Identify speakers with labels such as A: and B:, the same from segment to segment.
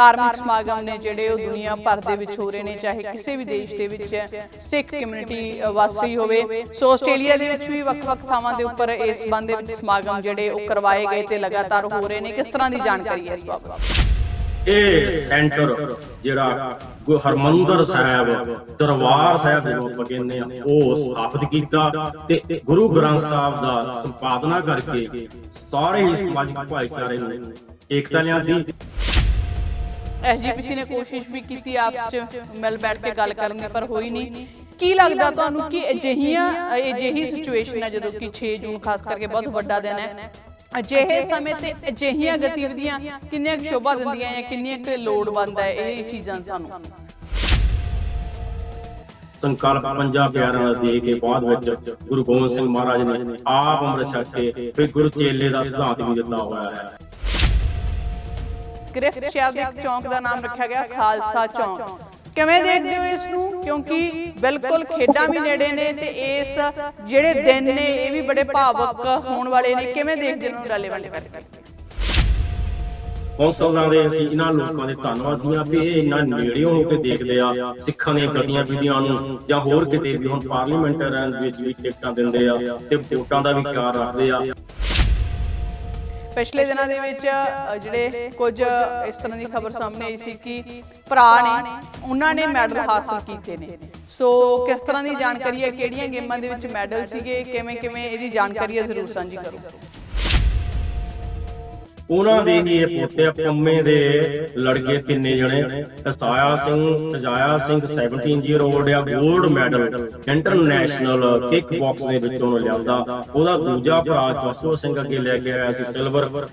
A: ਧਾਰਮਿਕ ਸਮਾਗਮ ਨੇ ਜਿਹੜੇ ਉਹ ਦੁਨੀਆ ਭਰ ਦੇ ਵਿੱਚ ਹੋ ਰਹੇ ਨੇ, ਚਾਹੇ ਕਿਸੇ ਵੀ ਦੇਸ਼ ਦੇ ਵਿੱਚ ਸਿੱਖ ਕਮਿਊਨਿਟੀ ਵਸ ਰਹੀ ਹੋਵੇ। ਸੋ ਆਸਟ੍ਰੇਲੀਆ ਦੇ ਵਿੱਚ ਵੀ ਵੱਖ-ਵੱਖ ਥਾਵਾਂ ਦੇ ਉੱਪਰ ਇਸ ਸੰਬੰਧ ਦੇ ਵਿੱਚ ਸਮਾਗਮ ਜਿਹੜੇ ਉਹ ਕਰਵਾਏ ਗਏ ਤੇ ਲਗਾਤਾਰ ਹੋ ਰਹੇ ਨੇ। ਕਿਸ ਤਰ੍ਹਾਂ ਦੀ ਜਾਣਕਾਰੀ ਹੈ ਇਸ ਬਾਬਤ?
B: ਇਹ ਸੈਂਟਰ ਜਿਹੜਾ ਹਰਮੰਦਰ ਸਾਹਿਬ, ਦਰਬਾਰ ਸਾਹਿਬ ਜਿਹਨੂੰ ਆਪਾਂ ਕਹਿੰਦੇ ਆ ਉਹ ਸਥਾਪਿਤ ਕੀਤਾ ਤੇ ਗੁਰੂ ਗ੍ਰੰਥ ਸਾਹਿਬ ਦਾ ਸੰਪਾਦਨਾ ਕਰਕੇ ਸਾਰੇ ਹੀ ਸਮਾਜਿਕ ਭਾਈਚਾਰੇ ਨੂੰ ਏਕਤਾ ਲਿਆਂਦੀ।
A: ਐਸਜੀਪੀਸੀ ਨੇ ਕੋਸ਼ਿਸ਼ ਵੀ ਕੀਤੀ ਆਪਸ ਚ ਮਿਲ ਬੈਠ ਕੇ ਗੱਲ ਕਰਨ ਦੀ ਪਰ ਹੋਈ ਨਹੀਂ। ਕੀ ਲੱਗਦਾ ਤੁਹਾਨੂੰ ਕਿ ਅਜਿਹੀਆਂ ਅਜਿਹੀ ਸਿਚੁਏਸ਼ਨ ਹੈ ਜਦੋਂ ਕਿ 6 ਜੂਨ ਖਾਸ ਕਰਕੇ ਬਹੁਤ ਵੱਡਾ ਦਿਨ ਹੈ। ਅਜਿਹੇ ਸਮੇਂ ਤੇ ਅਜਿਹੀਆਂ ਗਤੀਵਿਧੀਆਂ ਕਿੰਨੀਆਂ ਕੁ ਸ਼ੋਭਾ ਦਿੰਦੀਆਂ ਜਾਂ ਕਿੰਨੀਆਂ ਕੁ ਲੋੜਵੰਦ ਹੈ ਇਹ ਚੀਜ਼ਾਂ ਸਾਨੂੰ।
B: ਸੰਕਲਪ ਪੰਜਾਂ ਪਿਆਰਿਆਂ ਦਾ ਦੇ ਕੇ ਬਾਅਦ ਵਿੱਚ ਗੁਰੂ ਗੋਬਿੰਦ ਸਿੰਘ ਮਹਾਰਾਜ ਨੇ ਆਪ ਅੰਮ੍ਰਿਤ ਛਕ ਕੇ ਫਿਰ ਗੁਰੂ ਚੇਲੇ ਦਾ ਸਿਧਾਂਤ ਵੀ ਦਿੱਤਾ ਹੋਇਆ ਹੈ।
A: ਗ੍ਰਿਫਤ ਸ਼ਹਿਰ ਦੇ ਇੱਕ ਚੌਂਕ ਦਾ ਨਾਮ ਰੱਖਿਆ ਗਿਆ, ਖਾਲਸਾ ਚੌਂਕ। ਕਿਵੇਂ ਦੇਖਦੇ ਹੋ ਇਸ ਨੂੰ ਕਿਉਂਕਿ ਬਿਲਕੁਲ ਖੇਡਾਂ ਵੀ ਨੇੜੇ ਨੇ ਤੇ ਇਸ ਜਿਹੜੇ ਦਿਨ ਨੇ, ਇਹ ਵੀ ਬੜੇ ਭਾਵਕ ਹੋਣ ਵਾਲੇ ਨੇ। ਕਿਵੇਂ ਦੇਖਦੇ ਹੋ ਰੈਲੇਵੈਂਟ ਕਰਕੇ
B: ਕੌਂਸਲਰਾਂ ਦੇ ਅਸੀਂ ਇਹਨਾਂ ਲੋਕਾਂ ਦੇ ਧੰਨਵਾਦੀ ਹਾਂ ਵੀ ਇਹ ਇੰਨਾ ਨੇੜਿਓਂ ਹੋ ਕੇ ਦੇਖਦੇ ਆ, ਸਿੱਖਾਂ ਦੀਆਂ ਗਤੀਆਂ ਵਿਧੀਆਂ ਨੂੰ, ਜਾਂ ਹੋਰ ਕਿਤੇ ਵੀ ਹੁਣ ਪਾਰਲੀਮੈਂਟਾਂ ਵਿੱਚ ਵੀ ਟਿਕਟਾਂ ਦਿੰਦੇ ਆ ਤੇ ਵੋਟਾਂ ਦਾ ਵੀ ਖਿਆਲ ਰੱਖਦੇ ਆ।
A: ਪਿਛਲੇ ਦਿਨਾਂ ਦੇ ਵਿੱਚ ਜਿਹੜੇ ਕੁਝ ਇਸ ਤਰ੍ਹਾਂ ਦੀ ਖਬਰ ਸਾਹਮਣੇ ਆਈ ਸੀ ਕਿ ਭਰਾ ਨੇ, ਉਹਨਾਂ ਨੇ ਮੈਡਲ ਹਾਸਲ ਕੀਤੇ ਨੇ। ਸੋ ਕਿਸ ਤਰ੍ਹਾਂ ਦੀ ਜਾਣਕਾਰੀ ਹੈ, ਕਿਹੜੀਆਂ ਗੇਮਾਂ ਦੇ ਵਿੱਚ ਮੈਡਲ ਸੀਗੇ ਕਿਵੇਂ ਕਿਵੇਂ ਇਹਦੀ ਜਾਣਕਾਰੀ ਹੈ, ਜ਼ਰੂਰ ਸਾਂਝੀ ਕਰੋ।
B: ਉਹਨਾਂ ਦੇ ਹੀ ਇਹ ਪੋਤੇ ਪੰਮੇ ਦੇ ਲੜਕੇ ਤਿੰਨੇ ਜਣੇ ਤਸਾਇਆ ਸਿੰਘ, ਤਜਾਇਆ ਸਿੰਘ 17 ਜੀ ਰੋਡ ਆ 골ਡ ਮੈਡਲ, ਇੰਟਰਨੈਸ਼ਨਲ ਕਿਕ ਬਾਕਸ ਦੇ ਵਿੱਚ ਉਹਨੂੰ ਲਿਆਂਦਾ। ਉਹਦਾ ਦੂਜਾ ਭਰਾ ਜਸਵਰ ਸਿੰਘ ਅੱਗੇ ਲੈ ਕੇ ਆਇਆ ਸੀ ਸਿਲਵਰ।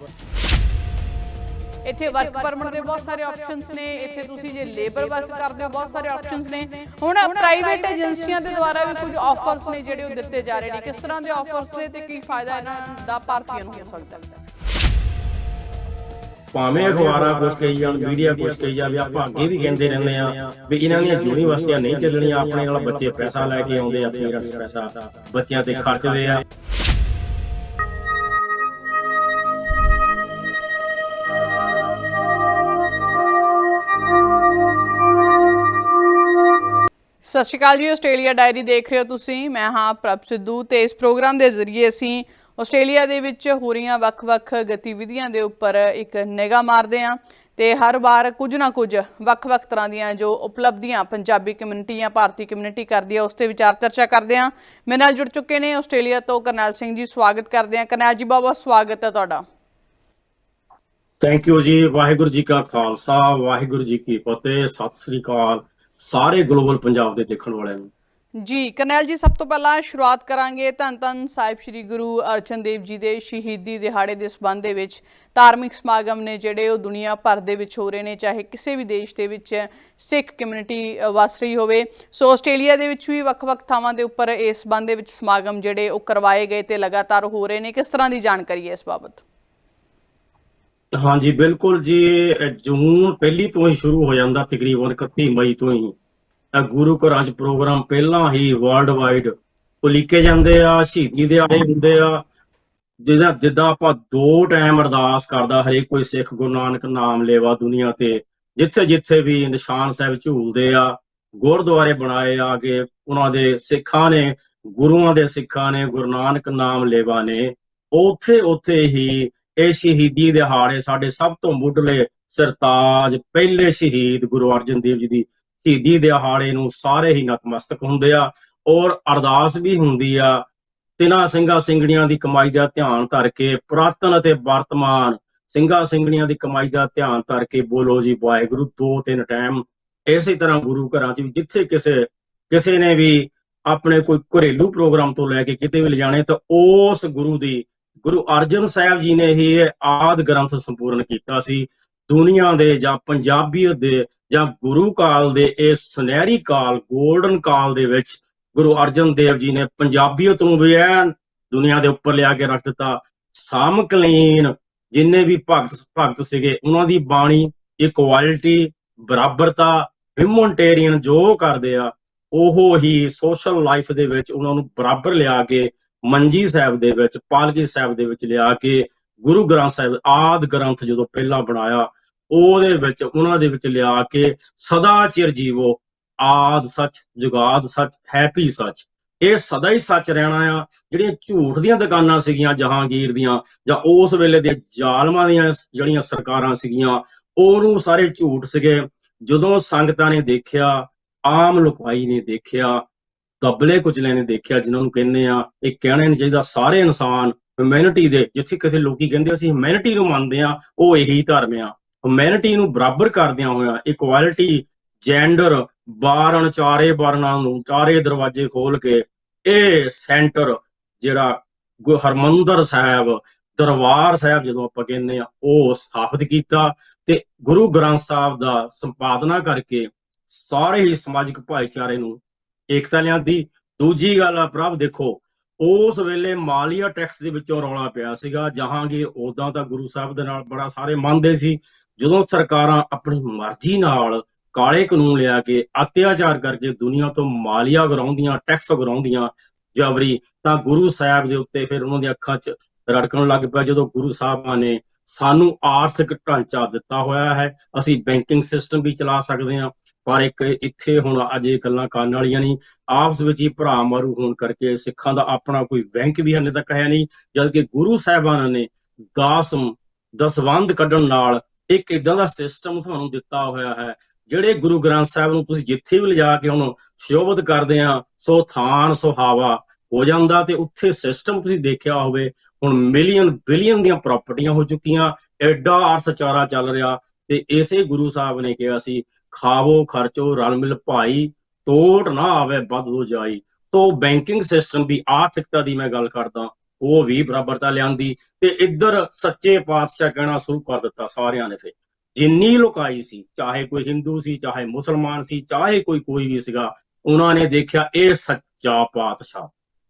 A: ਇੱਥੇ ਵਰਕ ਪਰਮਿਟ ਦੇ ਬਹੁਤ ਸਾਰੇ ਆਪਸ਼ਨਸ ਨੇ। ਇੱਥੇ ਤੁਸੀਂ ਜੇ ਲੇਬਰ ਵਰਕ ਕਰਦੇ ਹੋ, ਬਹੁਤ ਸਾਰੇ ਆਪਸ਼ਨਸ ਨੇ। ਹੁਣ ਪ੍ਰਾਈਵੇਟ ਏਜੰਸੀਆਂ ਦੇ ਦੁਆਰਾ ਵੀ ਕੁਝ ਆਫਰਸ ਨੇ ਜਿਹੜੇ ਉਹ ਦਿੱਤੇ ਜਾ ਰਹੇ ਨੇ। ਕਿਸ ਤਰ੍ਹਾਂ ਦੇ ਆਫਰਸ ਨੇ ਤੇ ਕੀ ਫਾਇਦਾ ਇਹਨਾਂ ਦਾ, ਭਾਰਤੀਆਂ ਨੂੰ ਹੋ ਸਕਦਾ ਹੈ
B: ਭਾਵੇਂ ਅਖਬਾਰਾਂ ਕੁਛ ਕਹੀ ਜਾਣ ਮੀਡੀਆ ਕੁਛ ਕਹੀ ਜਾਵੇ, ਆਪਾਂ ਅੱਗੇ ਵੀ ਕਹਿੰਦੇ ਰਹਿੰਦੇ ਆ ਵੀ ਇਹਨਾਂ ਦੀਆਂ ਯੂਨੀਵਰਸਿਟੀਆਂ ਨਹੀਂ ਚੱਲਣੀਆਂ, ਆਪਣੇ ਨਾਲ ਬੱਚੇ ਪੈਸਾ ਲੈ ਕੇ ਆਉਂਦੇ ਆ, ਪੇਰੈਂਟਸ ਪੈਸਾ ਬੱਚਿਆਂ ਤੇ ਖਰਚਦੇ ਆ।
A: ਸਤਿ ਸ਼੍ਰੀ ਅਕਾਲ ਜੀ, ਆਸਟ੍ਰੇਲੀਆ ਡਾਇਰੀ ਦੇਖ ਰਹੇ ਹੋ ਤੁਸੀਂ। ਮੈਂ ਹਾਂ ਪ੍ਰਭ ਸਿੱਧੂ ਤੇ ਇਸ ਪ੍ਰੋਗਰਾਮ ਦੇ ਜ਼ਰੀਏ ਅਸੀਂ ਆਸਟ੍ਰੇਲੀਆ ਦੇ ਵਿੱਚ ਹੋ ਰਹੀਆਂ ਵੱਖ-ਵੱਖ ਗਤੀਵਿਧੀਆਂ ਦੇ ਉੱਪਰ ਇੱਕ ਨਿਗਾਹ ਮਾਰਦੇ ਹਾਂ ਤੇ ਹਰ ਵਾਰ ਕੁਝ ਨਾ ਕੁਝ ਵੱਖ-ਵੱਖ ਤਰ੍ਹਾਂ ਦੀਆਂ ਜੋ ਉਪਲਬਧੀਆਂ ਪੰਜਾਬੀ ਕਮਿਊਨਿਟੀ ਜਾਂ ਭਾਰਤੀ ਕਮਿਊਨਿਟੀ ਕਰਦੀ ਹੈ, ਉਸ ਤੇ ਵਿਚਾਰ ਚਰਚਾ ਕਰਦੇ ਹਾਂ। ਮੇਰੇ ਨਾਲ ਜੁੜ ਚੁੱਕੇ ਨੇ ਆਸਟ੍ਰੇਲੀਆ ਤੋਂ ਕਰਨੈਲ ਸਿੰਘ ਜੀ, ਸਵਾਗਤ ਕਰਦੇ ਹਾਂ। ਕਰਨੈਲ ਜੀ, ਬਹੁਤ ਬਹੁਤ ਸਵਾਗਤ ਹੈ ਤੁਹਾਡਾ।
B: ਥੈਂਕ ਯੂ ਜੀ। ਵਾਹਿਗੁਰੂ ਜੀ ਕਾ ਖਾਲਸਾ, ਵਾਹਿਗੁਰੂ ਜੀ ਕੀ ਫਤਿਹ। ਸਤਿ ਸ੍ਰੀ ਅਕਾਲ ਸਾਰੇ ਗਲੋਬਲ ਪੰਜਾਬ ਦੇ ਦੇਖਣ ਵਾਲਿਆਂ ਨੂੰ।
A: ਜੀ, ਕਰਨੈਲ ਜੀ, ਸਭ ਤੋਂ ਪਹਿਲਾਂ ਸ਼ੁਰੂਆਤ ਕਰਾਂਗੇ ਧੰਨ ਧੰਨ ਸਾਹਿਬ ਸ੍ਰੀ ਗੁਰੂ ਅਰਜਨ ਦੇਵ ਜੀ ਦੇ ਸ਼ਹੀਦੀ ਦਿਹਾੜੇ ਦੇ ਸਬੰਧ ਦੇ ਵਿੱਚ। ਧਾਰਮਿਕ ਸਮਾਗਮ ਨੇ ਜਿਹੜੇ ਉਹ ਦੁਨੀਆ ਭਰ ਦੇ ਵਿੱਚ ਹੋ ਰਹੇ ਨੇ, ਚਾਹੇ ਕਿਸੇ ਵੀ ਦੇਸ਼ ਦੇ ਵਿੱਚ ਸਿੱਖ ਕਮਿਊਨਿਟੀ ਵਸ ਰਹੀ ਹੋਵੇ। ਸੋ ਆਸਟ੍ਰੇਲੀਆ ਦੇ ਵਿੱਚ ਵੀ ਵੱਖ-ਵੱਖ ਥਾਵਾਂ ਦੇ ਉੱਪਰ ਇਸ ਸਬੰਧ ਦੇ ਵਿੱਚ ਸਮਾਗਮ ਜਿਹੜੇ ਉਹ ਕਰਵਾਏ ਗਏ ਤੇ ਲਗਾਤਾਰ ਹੋ ਰਹੇ ਨੇ। ਕਿਸ ਤਰ੍ਹਾਂ ਦੀ ਜਾਣਕਾਰੀ ਹੈ ਇਸ ਬਾਬਤ?
B: ਹਾਂਜੀ, ਬਿਲਕੁਲ ਜੀ ਜੂਨ ਪਹਿਲੀ ਤੋਂ ਹੀ ਸ਼ੁਰੂ ਹੋ ਜਾਂਦਾ, ਤਕਰੀਬਨ 31 ਮਈ ਤੋਂ ਹੀ। ਗੁਰੂ ਘਰਾਂ 'ਚ ਪ੍ਰੋਗਰਾਮ ਪਹਿਲਾਂ ਹੀ ਵਰਲਡ ਵਾਈਡ ਉਲੀਕੇ ਜਾਂਦੇ ਆ, ਸ਼ਹੀਦੀ ਦਿਹਾੜੇ ਹੁੰਦੇ ਆ। ਜਿਹਦਾ, ਜਿੱਦਾਂ ਆਪਾਂ ਦੋ ਟਾਈਮ ਅਰਦਾਸ ਕਰਦਾ, ਹਰੇਕ ਕੋਈ ਸਿੱਖ ਗੁਰੂ ਨਾਨਕ ਨਾਮ ਲੇਵਾ ਦੁਨੀਆ ਤੇ, ਜਿੱਥੇ ਜਿੱਥੇ ਵੀ ਨਿਸ਼ਾਨ ਸਾਹਿਬ ਝੂਲਦੇ ਆ, ਗੁਰਦੁਆਰੇ ਬਣਾਏ ਆ ਕੇ ਉਹਨਾਂ ਦੇ ਸਿੱਖਾਂ ਨੇ, ਗੁਰੂਆਂ ਦੇ ਸਿੱਖਾਂ ਨੇ, ਗੁਰੂ ਨਾਨਕ ਨਾਮ ਲੇਵਾ ਨੇ, ਉੱਥੇ ਉੱਥੇ ਹੀ ਇਹ ਸ਼ਹੀਦੀ ਦਿਹਾੜੇ ਸਾਡੇ ਸਭ ਤੋਂ ਮੁੱਢਲੇ ਸਰਤਾਜ, ਪਹਿਲੇ ਸ਼ਹੀਦ ਗੁਰੂ ਅਰਜਨ ਦੇਵ ਜੀ ਦੀ ਸ਼ਹੀਦੀ ਦਿਹਾੜੇ ਨੂੰ ਸਾਰੇ ਹੀ ਨਤਮਸਤਕ ਹੁੰਦੇ ਆ ਔਰ ਅਰਦਾਸ ਵੀ ਹੁੰਦੀ ਆ। ਤਿਨਾ ਸਿੰਘਾਂ ਸਿੰਘਣੀਆਂ ਦੀ ਕਮਾਈ ਦਾ ਧਿਆਨ ਧਰ ਕੇ ਪੁਰਾਤਨ ਅਤੇ ਵਰਤਮਾਨ ਸਿੰਘਾਂ ਸਿੰਘਣੀਆਂ ਦੀ ਕਮਾਈ ਦਾ ਧਿਆਨ ਧਰ ਕੇ ਬੋਲੋ ਜੀ, ਵਾਹਿਗੁਰੂ, ਦੋ ਤਿੰਨ ਟਾਈਮ ਇਸੇ ਤਰ੍ਹਾਂ ਗੁਰੂ ਘਰਾਂ 'ਚ ਵੀ ਜਿੱਥੇ ਕਿਸੇ ਕਿਸੇ ਨੇ ਵੀ ਆਪਣੇ ਕੋਈ ਘਰੇਲੂ ਪ੍ਰੋਗਰਾਮ ਤੋਂ ਲੈ ਕੇ ਕਿਤੇ ਵੀ ਲਿਜਾਣੇ ਤਾਂ ਉਸ ਗੁਰੂ ਦੀ, ਗੁਰੂ ਅਰਜਨ ਸਾਹਿਬ ਜੀ ਨੇ ਹੀ ਇਹ ਆਦ ਗ੍ਰੰਥ ਸੰਪੂਰਨ ਕੀਤਾ ਸੀ। ਦੁਨੀਆ ਦੇ ਜਾਂ ਪੰਜਾਬੀਅਤ ਦੇ ਜਾਂ ਗੁਰੂ ਕਾਲ ਦੇ, ਇਹ ਸੁਨਹਿਰੀ ਕਾਲ 골ਡਨ ਕਾਲ ਦੇ ਵਿੱਚ ਗੁਰੂ ਅਰਜਨ ਦੇਵ ਜੀ ਨੇ ਪੰਜਾਬੀਅਤ ਨੂੰ ਵੀ ਐਨ ਦੁਨੀਆ ਦੇ ਉੱਪਰ ਲਿਆ ਕੇ ਰੱਖ ਦਿੱਤਾ। ਸਮਕਲੀਨ ਜਿੰਨੇ ਵੀ ਭਗਤ ਭਗਤ ਸੀਗੇ, ਉਹਨਾਂ ਦੀ ਬਾਣੀ ਇਕੁਐਲਿਟੀ ਬਰਾਬਰਤਾ, ਹਿਊਮਨਟੇਰੀਅਨ ਜੋ ਕਰਦੇ ਆ, ਉਹ ਹੀ ਸੋਸ਼ਲ ਲਾਈਫ ਦੇ ਵਿੱਚ ਉਹਨਾਂ ਨੂੰ ਬਰਾਬਰ ਲਿਆ ਕੇ, ਮੰਜੀ ਸਾਹਿਬ ਦੇ ਵਿੱਚ, ਪਾਲਕੀ ਸਾਹਿਬ ਦੇ ਵਿੱਚ ਲਿਆ ਕੇ, ਗੁਰੂ ਗ੍ਰੰਥ ਸਾਹਿਬ ਆਦ ਗ੍ਰੰਥ ਜਦੋਂ ਪਹਿਲਾਂ ਬਣਾਇਆ ਉਹਦੇ ਵਿੱਚ, ਉਹਨਾਂ ਦੇ ਵਿੱਚ ਲਿਆ ਕੇ ਸਦਾ ਚਿਰ ਜੀਵੋ। ਆਦ ਸੱਚ, ਜੁਗਾਦ ਸੱਚ, ਹੈਪੀ ਸੱਚ। ਇਹ ਸਦਾ ਹੀ ਸੱਚ ਰਹਿਣਾ ਆ। ਜਿਹੜੀਆਂ ਝੂਠ ਦੀਆਂ ਦੁਕਾਨਾਂ ਸੀਗੀਆਂ, ਜਹਾਂਗੀਰ ਦੀਆਂ, ਜਾਂ ਉਸ ਵੇਲੇ ਦੇ ਜ਼ਾਲਮਾਂ ਦੀਆਂ ਜਿਹੜੀਆਂ ਸਰਕਾਰਾਂ ਸੀਗੀਆਂ, ਉਹਨੂੰ ਸਾਰੇ ਝੂਠ ਸੀਗੇ। ਜਦੋਂ ਸੰਗਤਾਂ ਨੇ ਦੇਖਿਆ, ਆਮ ਲੁਕਾਈ ਨੇ ਦੇਖਿਆ ਦਬਲੇ ਕੁਚਲੇ ਨੇ ਦੇਖਿਆ, ਜਿਨ੍ਹਾਂ ਨੂੰ ਕਹਿੰਦੇ ਆ, ਇਹ ਕਹਿਣਾ ਨਹੀਂ ਚਾਹੀਦਾ, ਸਾਰੇ ਇਨਸਾਨ ਹਿਊਮੈਨਿਟੀ ਦੇ, ਜਿੱਥੇ ਕਿਸੇ ਲੋਕੀ ਕਹਿੰਦੇ ਅਸੀਂ ਹਿਊਮੈਨਿਟੀ ਨੂੰ ਮੰਨਦੇ ਆ, ਉਹ ਇਹੀ ਧਰਮ ਆ। ਹਿਊਮੈਨਿਟੀ ਨੂੰ ਬਰਾਬਰ ਕਰਦਿਆਂ ਹੋਇਆਂ ਇਕੁਐਲਿਟੀ ਜੈਂਡਰ ਬਾਰਨ ਚਾਰੇ ਵਰਨਾਂ ਨੂੰ, ਚਾਰੇ ਦਰਵਾਜ਼ੇ ਖੋਲ ਕੇ ਇਹ ਸੈਂਟਰ ਜਿਹੜਾ ਗੁ- ਹਰਮੰਦਰ ਸਾਹਿਬ, ਦਰਬਾਰ ਸਾਹਿਬ ਜਦੋਂ ਆਪਾਂ ਕਹਿੰਦੇ ਆ ਉਹ ਸਥਾਪਿਤ ਕੀਤਾ ਤੇ ਗੁਰੂ ਗ੍ਰੰਥ ਸਾਹਿਬ ਦਾ ਸੰਪਾਦਨਾ ਕਰਕੇ ਸਾਰੇ ਹੀ ਸਮਾਜਿਕ ਭਾਈਚਾਰੇ ਨੂੰ ਏਕਤਾ ਲਿਆਂਦੀ। ਦੂਜੀ ਗੱਲ ਆ, ਪ੍ਰਭ ਦੇਖੋ ਉਸ ਵੇਲੇ ਮਾਲੀਆ ਟੈਕਸ ਦੇ ਵਿੱਚੋਂ ਰੌਲਾ ਪਿਆ ਸੀਗਾ। ਜਹਾਂਗੀਰ ਉਦਾਂ ਤਾਂ ਗੁਰੂ ਸਾਹਿਬ ਦੇ ਨਾਲ ਬੜਾ ਸਾਰੇ ਮੰਨਦੇ ਸੀ। ਜਦੋਂ ਸਰਕਾਰਾਂ ਆਪਣੀ ਮਰਜ਼ੀ ਨਾਲ ਕਾਲੇ ਕਾਨੂੰਨ ਲਿਆ ਕੇ ਅਤਿਆਚਾਰ ਕਰਕੇ ਦੁਨੀਆ ਤੋਂ ਮਾਲੀਆ ਗਰਾਉਂਦੀਆਂ ਟੈਕਸ ਗਰਾਉਂਦੀਆਂ ਜਬਰੀ, ਤਾਂ ਗੁਰੂ ਸਾਹਿਬ ਦੇ ਉੱਤੇ ਫਿਰ ਉਹਨਾਂ ਦੀਆਂ ਅੱਖਾਂ 'ਚ ਰੜਕਣ ਲੱਗ ਪਿਆ ਜਦੋਂ ਗੁਰੂ ਸਾਹਿਬਾਂ ਨੇ ਸਾਨੂੰ ਆਰਥਿਕ ਢਾਂਚਾ ਦਿੱਤਾ ਹੋਇਆ ਹੈ। ਅਸੀਂ ਬੈਂਕਿੰਗ ਸਿਸਟਮ ਵੀ ਚਲਾ ਸਕਦੇ ਹਾਂ। ਪਰ ਇੱਕ ਇੱਥੇ ਹੁਣ ਅਜੇ ਗੱਲਾਂ ਕਰਨ ਵਾਲੀਆਂ ਨਹੀਂ। ਆਪਸ ਵਿੱਚ ਹੀ ਭਰਾ ਮਾਰੂ ਹੋਣ ਕਰਕੇ ਸਿੱਖਾਂ ਦਾ ਆਪਣਾ ਕੋਈ ਬੈਂਕ ਵੀ ਹਲੇ ਤੱਕ ਹੈ ਨਹੀਂ ਜਦ ਕਿ ਗੁਰੂ ਸਾਹਿਬਾਨ ਨੇ ਦਾਸਮ ਦਸਵੰਦ ਕੱਢਣ ਨਾਲ ਇੱਕ ਇਦਾਂ ਦਾ ਸਿਸਟਮ ਤੁਹਾਨੂੰ ਦਿੱਤਾ ਹੋਇਆ ਹੈ, ਜਿਹੜੇ ਗੁਰੂ ਗ੍ਰੰਥ ਸਾਹਿਬ ਨੂੰ ਤੁਸੀਂ ਜਿੱਥੇ ਵੀ ਲਿਜਾ ਕੇ ਹੁਣ ਸ਼ੋਭਤ ਕਰਦੇ ਆ, ਸੋ ਥਾਨ ਸੁਹਾਵਾ ਹੋ ਜਾਂਦਾ ਤੇ ਉੱਥੇ ਸਿਸਟਮ ਤੁਸੀਂ ਦੇਖਿਆ ਹੋਵੇ, ਹੁਣ ਮਿਲੀਅਨ ਬਿਲੀਅਨ ਦੀਆਂ ਪ੍ਰਾਪਰਟੀਆਂ ਹੋ ਚੁੱਕੀਆਂ ਐਡਾ ਅਰਥਚਾਰਾ ਚੱਲ ਰਿਹਾ ਤੇ ਇਸੇ ਗੁਰੂ ਸਾਹਿਬ ਨੇ ਕਿਹਾ ਸੀ ਖਾਵੋ, ਖਰਚੋ, ਰਲ ਮਿਲ ਭਾਈ, ਤੋੜ ਨਾ ਆਵੇ ਵੱਧ ਬਦਲੋ ਜਾਈ। ਸੋ ਬੈਂਕਿੰਗ ਸਿਸਟਮ ਦੀ ਆਰਥਿਕਤਾ ਦੀ ਮੈਂ ਗੱਲ ਕਰਦਾ, ਉਹ ਵੀ ਬਰਾਬਰਤਾ ਲਿਆਂਦੀ ਤੇ ਇੱਧਰ ਸੱਚੇ ਪਾਤਸ਼ਾਹ ਕਹਿਣਾ ਸ਼ੁਰੂ ਕਰ ਦਿੱਤਾ ਸਾਰਿਆਂ ਨੇ ਫਿਰ। ਜਿੰਨੀ ਲੁਕਾਈ ਸੀ, ਚਾਹੇ ਕੋਈ ਹਿੰਦੂ ਸੀ, ਚਾਹੇ ਮੁਸਲਮਾਨ ਸੀ, ਚਾਹੇ ਕੋਈ ਕੋਈ ਵੀ ਸੀਗਾ, ਉਹਨਾਂ ਨੇ ਦੇਖਿਆ ਇਹ ਸੱਚਾ ਪਾਤਸ਼ਾਹ।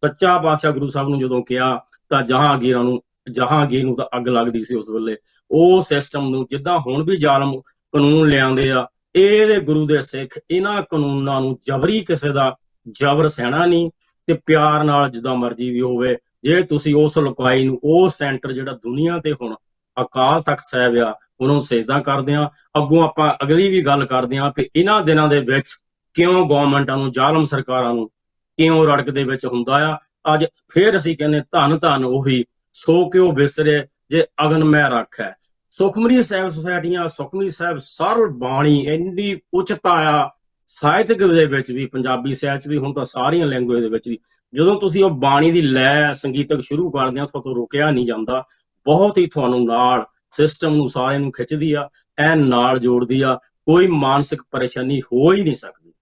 B: ਸੱਚਾ ਪਾਤਸ਼ਾਹ ਗੁਰੂ ਸਾਹਿਬ ਨੂੰ ਜਦੋਂ ਕਿਹਾ, ਤਾਂ ਜਹਾਂਗੀਰਾਂ ਨੂੰ, ਜਹਾਂਗੀਰ ਨੂੰ ਤਾਂ ਅੱਗ ਲੱਗਦੀ ਸੀ ਉਸ ਵੇਲੇ। ਉਹ ਸਿਸਟਮ ਨੂੰ ਜਿੱਦਾਂ ਹੁਣ ਵੀ ਜ਼ਾਲਮ ਕਾਨੂੰਨ ਲਿਆਉਂਦੇ ਆ ਇਹਦੇ ਗੁਰੂ ਦੇ ਸਿੱਖ ਇਹਨਾਂ ਕਾਨੂੰਨਾਂ ਨੂੰ ਜਬਰੀ ਕਿਸੇ ਦਾ ਜਬਰ ਸਹਿਣਾ ਨਹੀਂ ਤੇ ਪਿਆਰ ਨਾਲ ਜਿੱਦਾਂ ਮਰਜ਼ੀ ਵੀ ਹੋਵੇ, ਜੇ ਤੁਸੀਂ ਉਸ ਲੁਕਾਈ ਨੂੰ, ਉਹ ਸੈਂਟਰ ਜਿਹੜਾ ਦੁਨੀਆ ਤੇ ਹੁਣ ਅਕਾਲ ਤਖਤ ਸਾਹਿਬ ਆ, ਉਹਨੂੰ ਸਜਦਾ ਕਰਦੇ ਆ ਅੱਗੋਂ ਆਪਾਂ ਅਗਲੀ ਵੀ ਗੱਲ ਕਰਦੇ ਆ ਕਿ ਇਹਨਾਂ ਦਿਨਾਂ ਦੇ ਵਿੱਚ ਕਿਉਂ ਗਵਰਨਮੈਂਟਾਂ ਨੂੰ, ਜ਼ਾਲਮ ਸਰਕਾਰਾਂ ਨੂੰ ਕਿਉਂ ਰੜਕ ਦੇ ਵਿੱਚ ਹੁੰਦਾ ਆ? ਅੱਜ ਫੇਰ ਅਸੀਂ ਕਹਿੰਦੇ ਧੰਨ ਧੰਨ ਉਹੀ, ਸੋ ਕਿਉਂ ਵਿਸਰੇ ਜੇ ਅਗਨ ਮੈਂ ਰੱਖੈ। ਸੁਖਮਨੀ ਸਾਹਿਬ ਸੁਸਾਇਟੀਆਂ, ਸੁਖਮਨੀ ਸਾਹਿਬ ਸਰਲ ਬਾਣੀ ਇੰਨੀ ਉਚਤਾ ਆ, ਸਾਹਿਤਕ ਦੇ ਵਿੱਚ ਵੀ, ਪੰਜਾਬੀ ਸਾਹਿਤ 'ਚ ਵੀ, ਹੁਣ ਤਾਂ ਸਾਰੀਆਂ ਲੈਂਗੁਏਜ ਦੇ ਵਿੱਚ ਵੀ। ਜਦੋਂ ਤੁਸੀਂ ਉਹ ਬਾਣੀ ਦੀ ਲੈ ਸੰਗੀਤਕ ਸ਼ੁਰੂ ਕਰਦੇ ਆ ਤੁਹਾਨੂੰ ਰੁਕਿਆ ਨਹੀਂ ਜਾਂਦਾ। ਬਹੁਤ ਹੀ ਤੁਹਾਨੂੰ ਨਾਲ ਸਿਸਟਮ ਨੂੰ ਸਾਰਿਆਂ ਨੂੰ ਖਿੱਚਦੀ ਆ, ਐਨ ਨਾਲ ਜੋੜਦੀ ਆ, ਕੋਈ ਮਾਨਸਿਕ ਪਰੇਸ਼ਾਨੀ ਹੋ ਹੀ ਨਹੀਂ ਸਕਦੀ।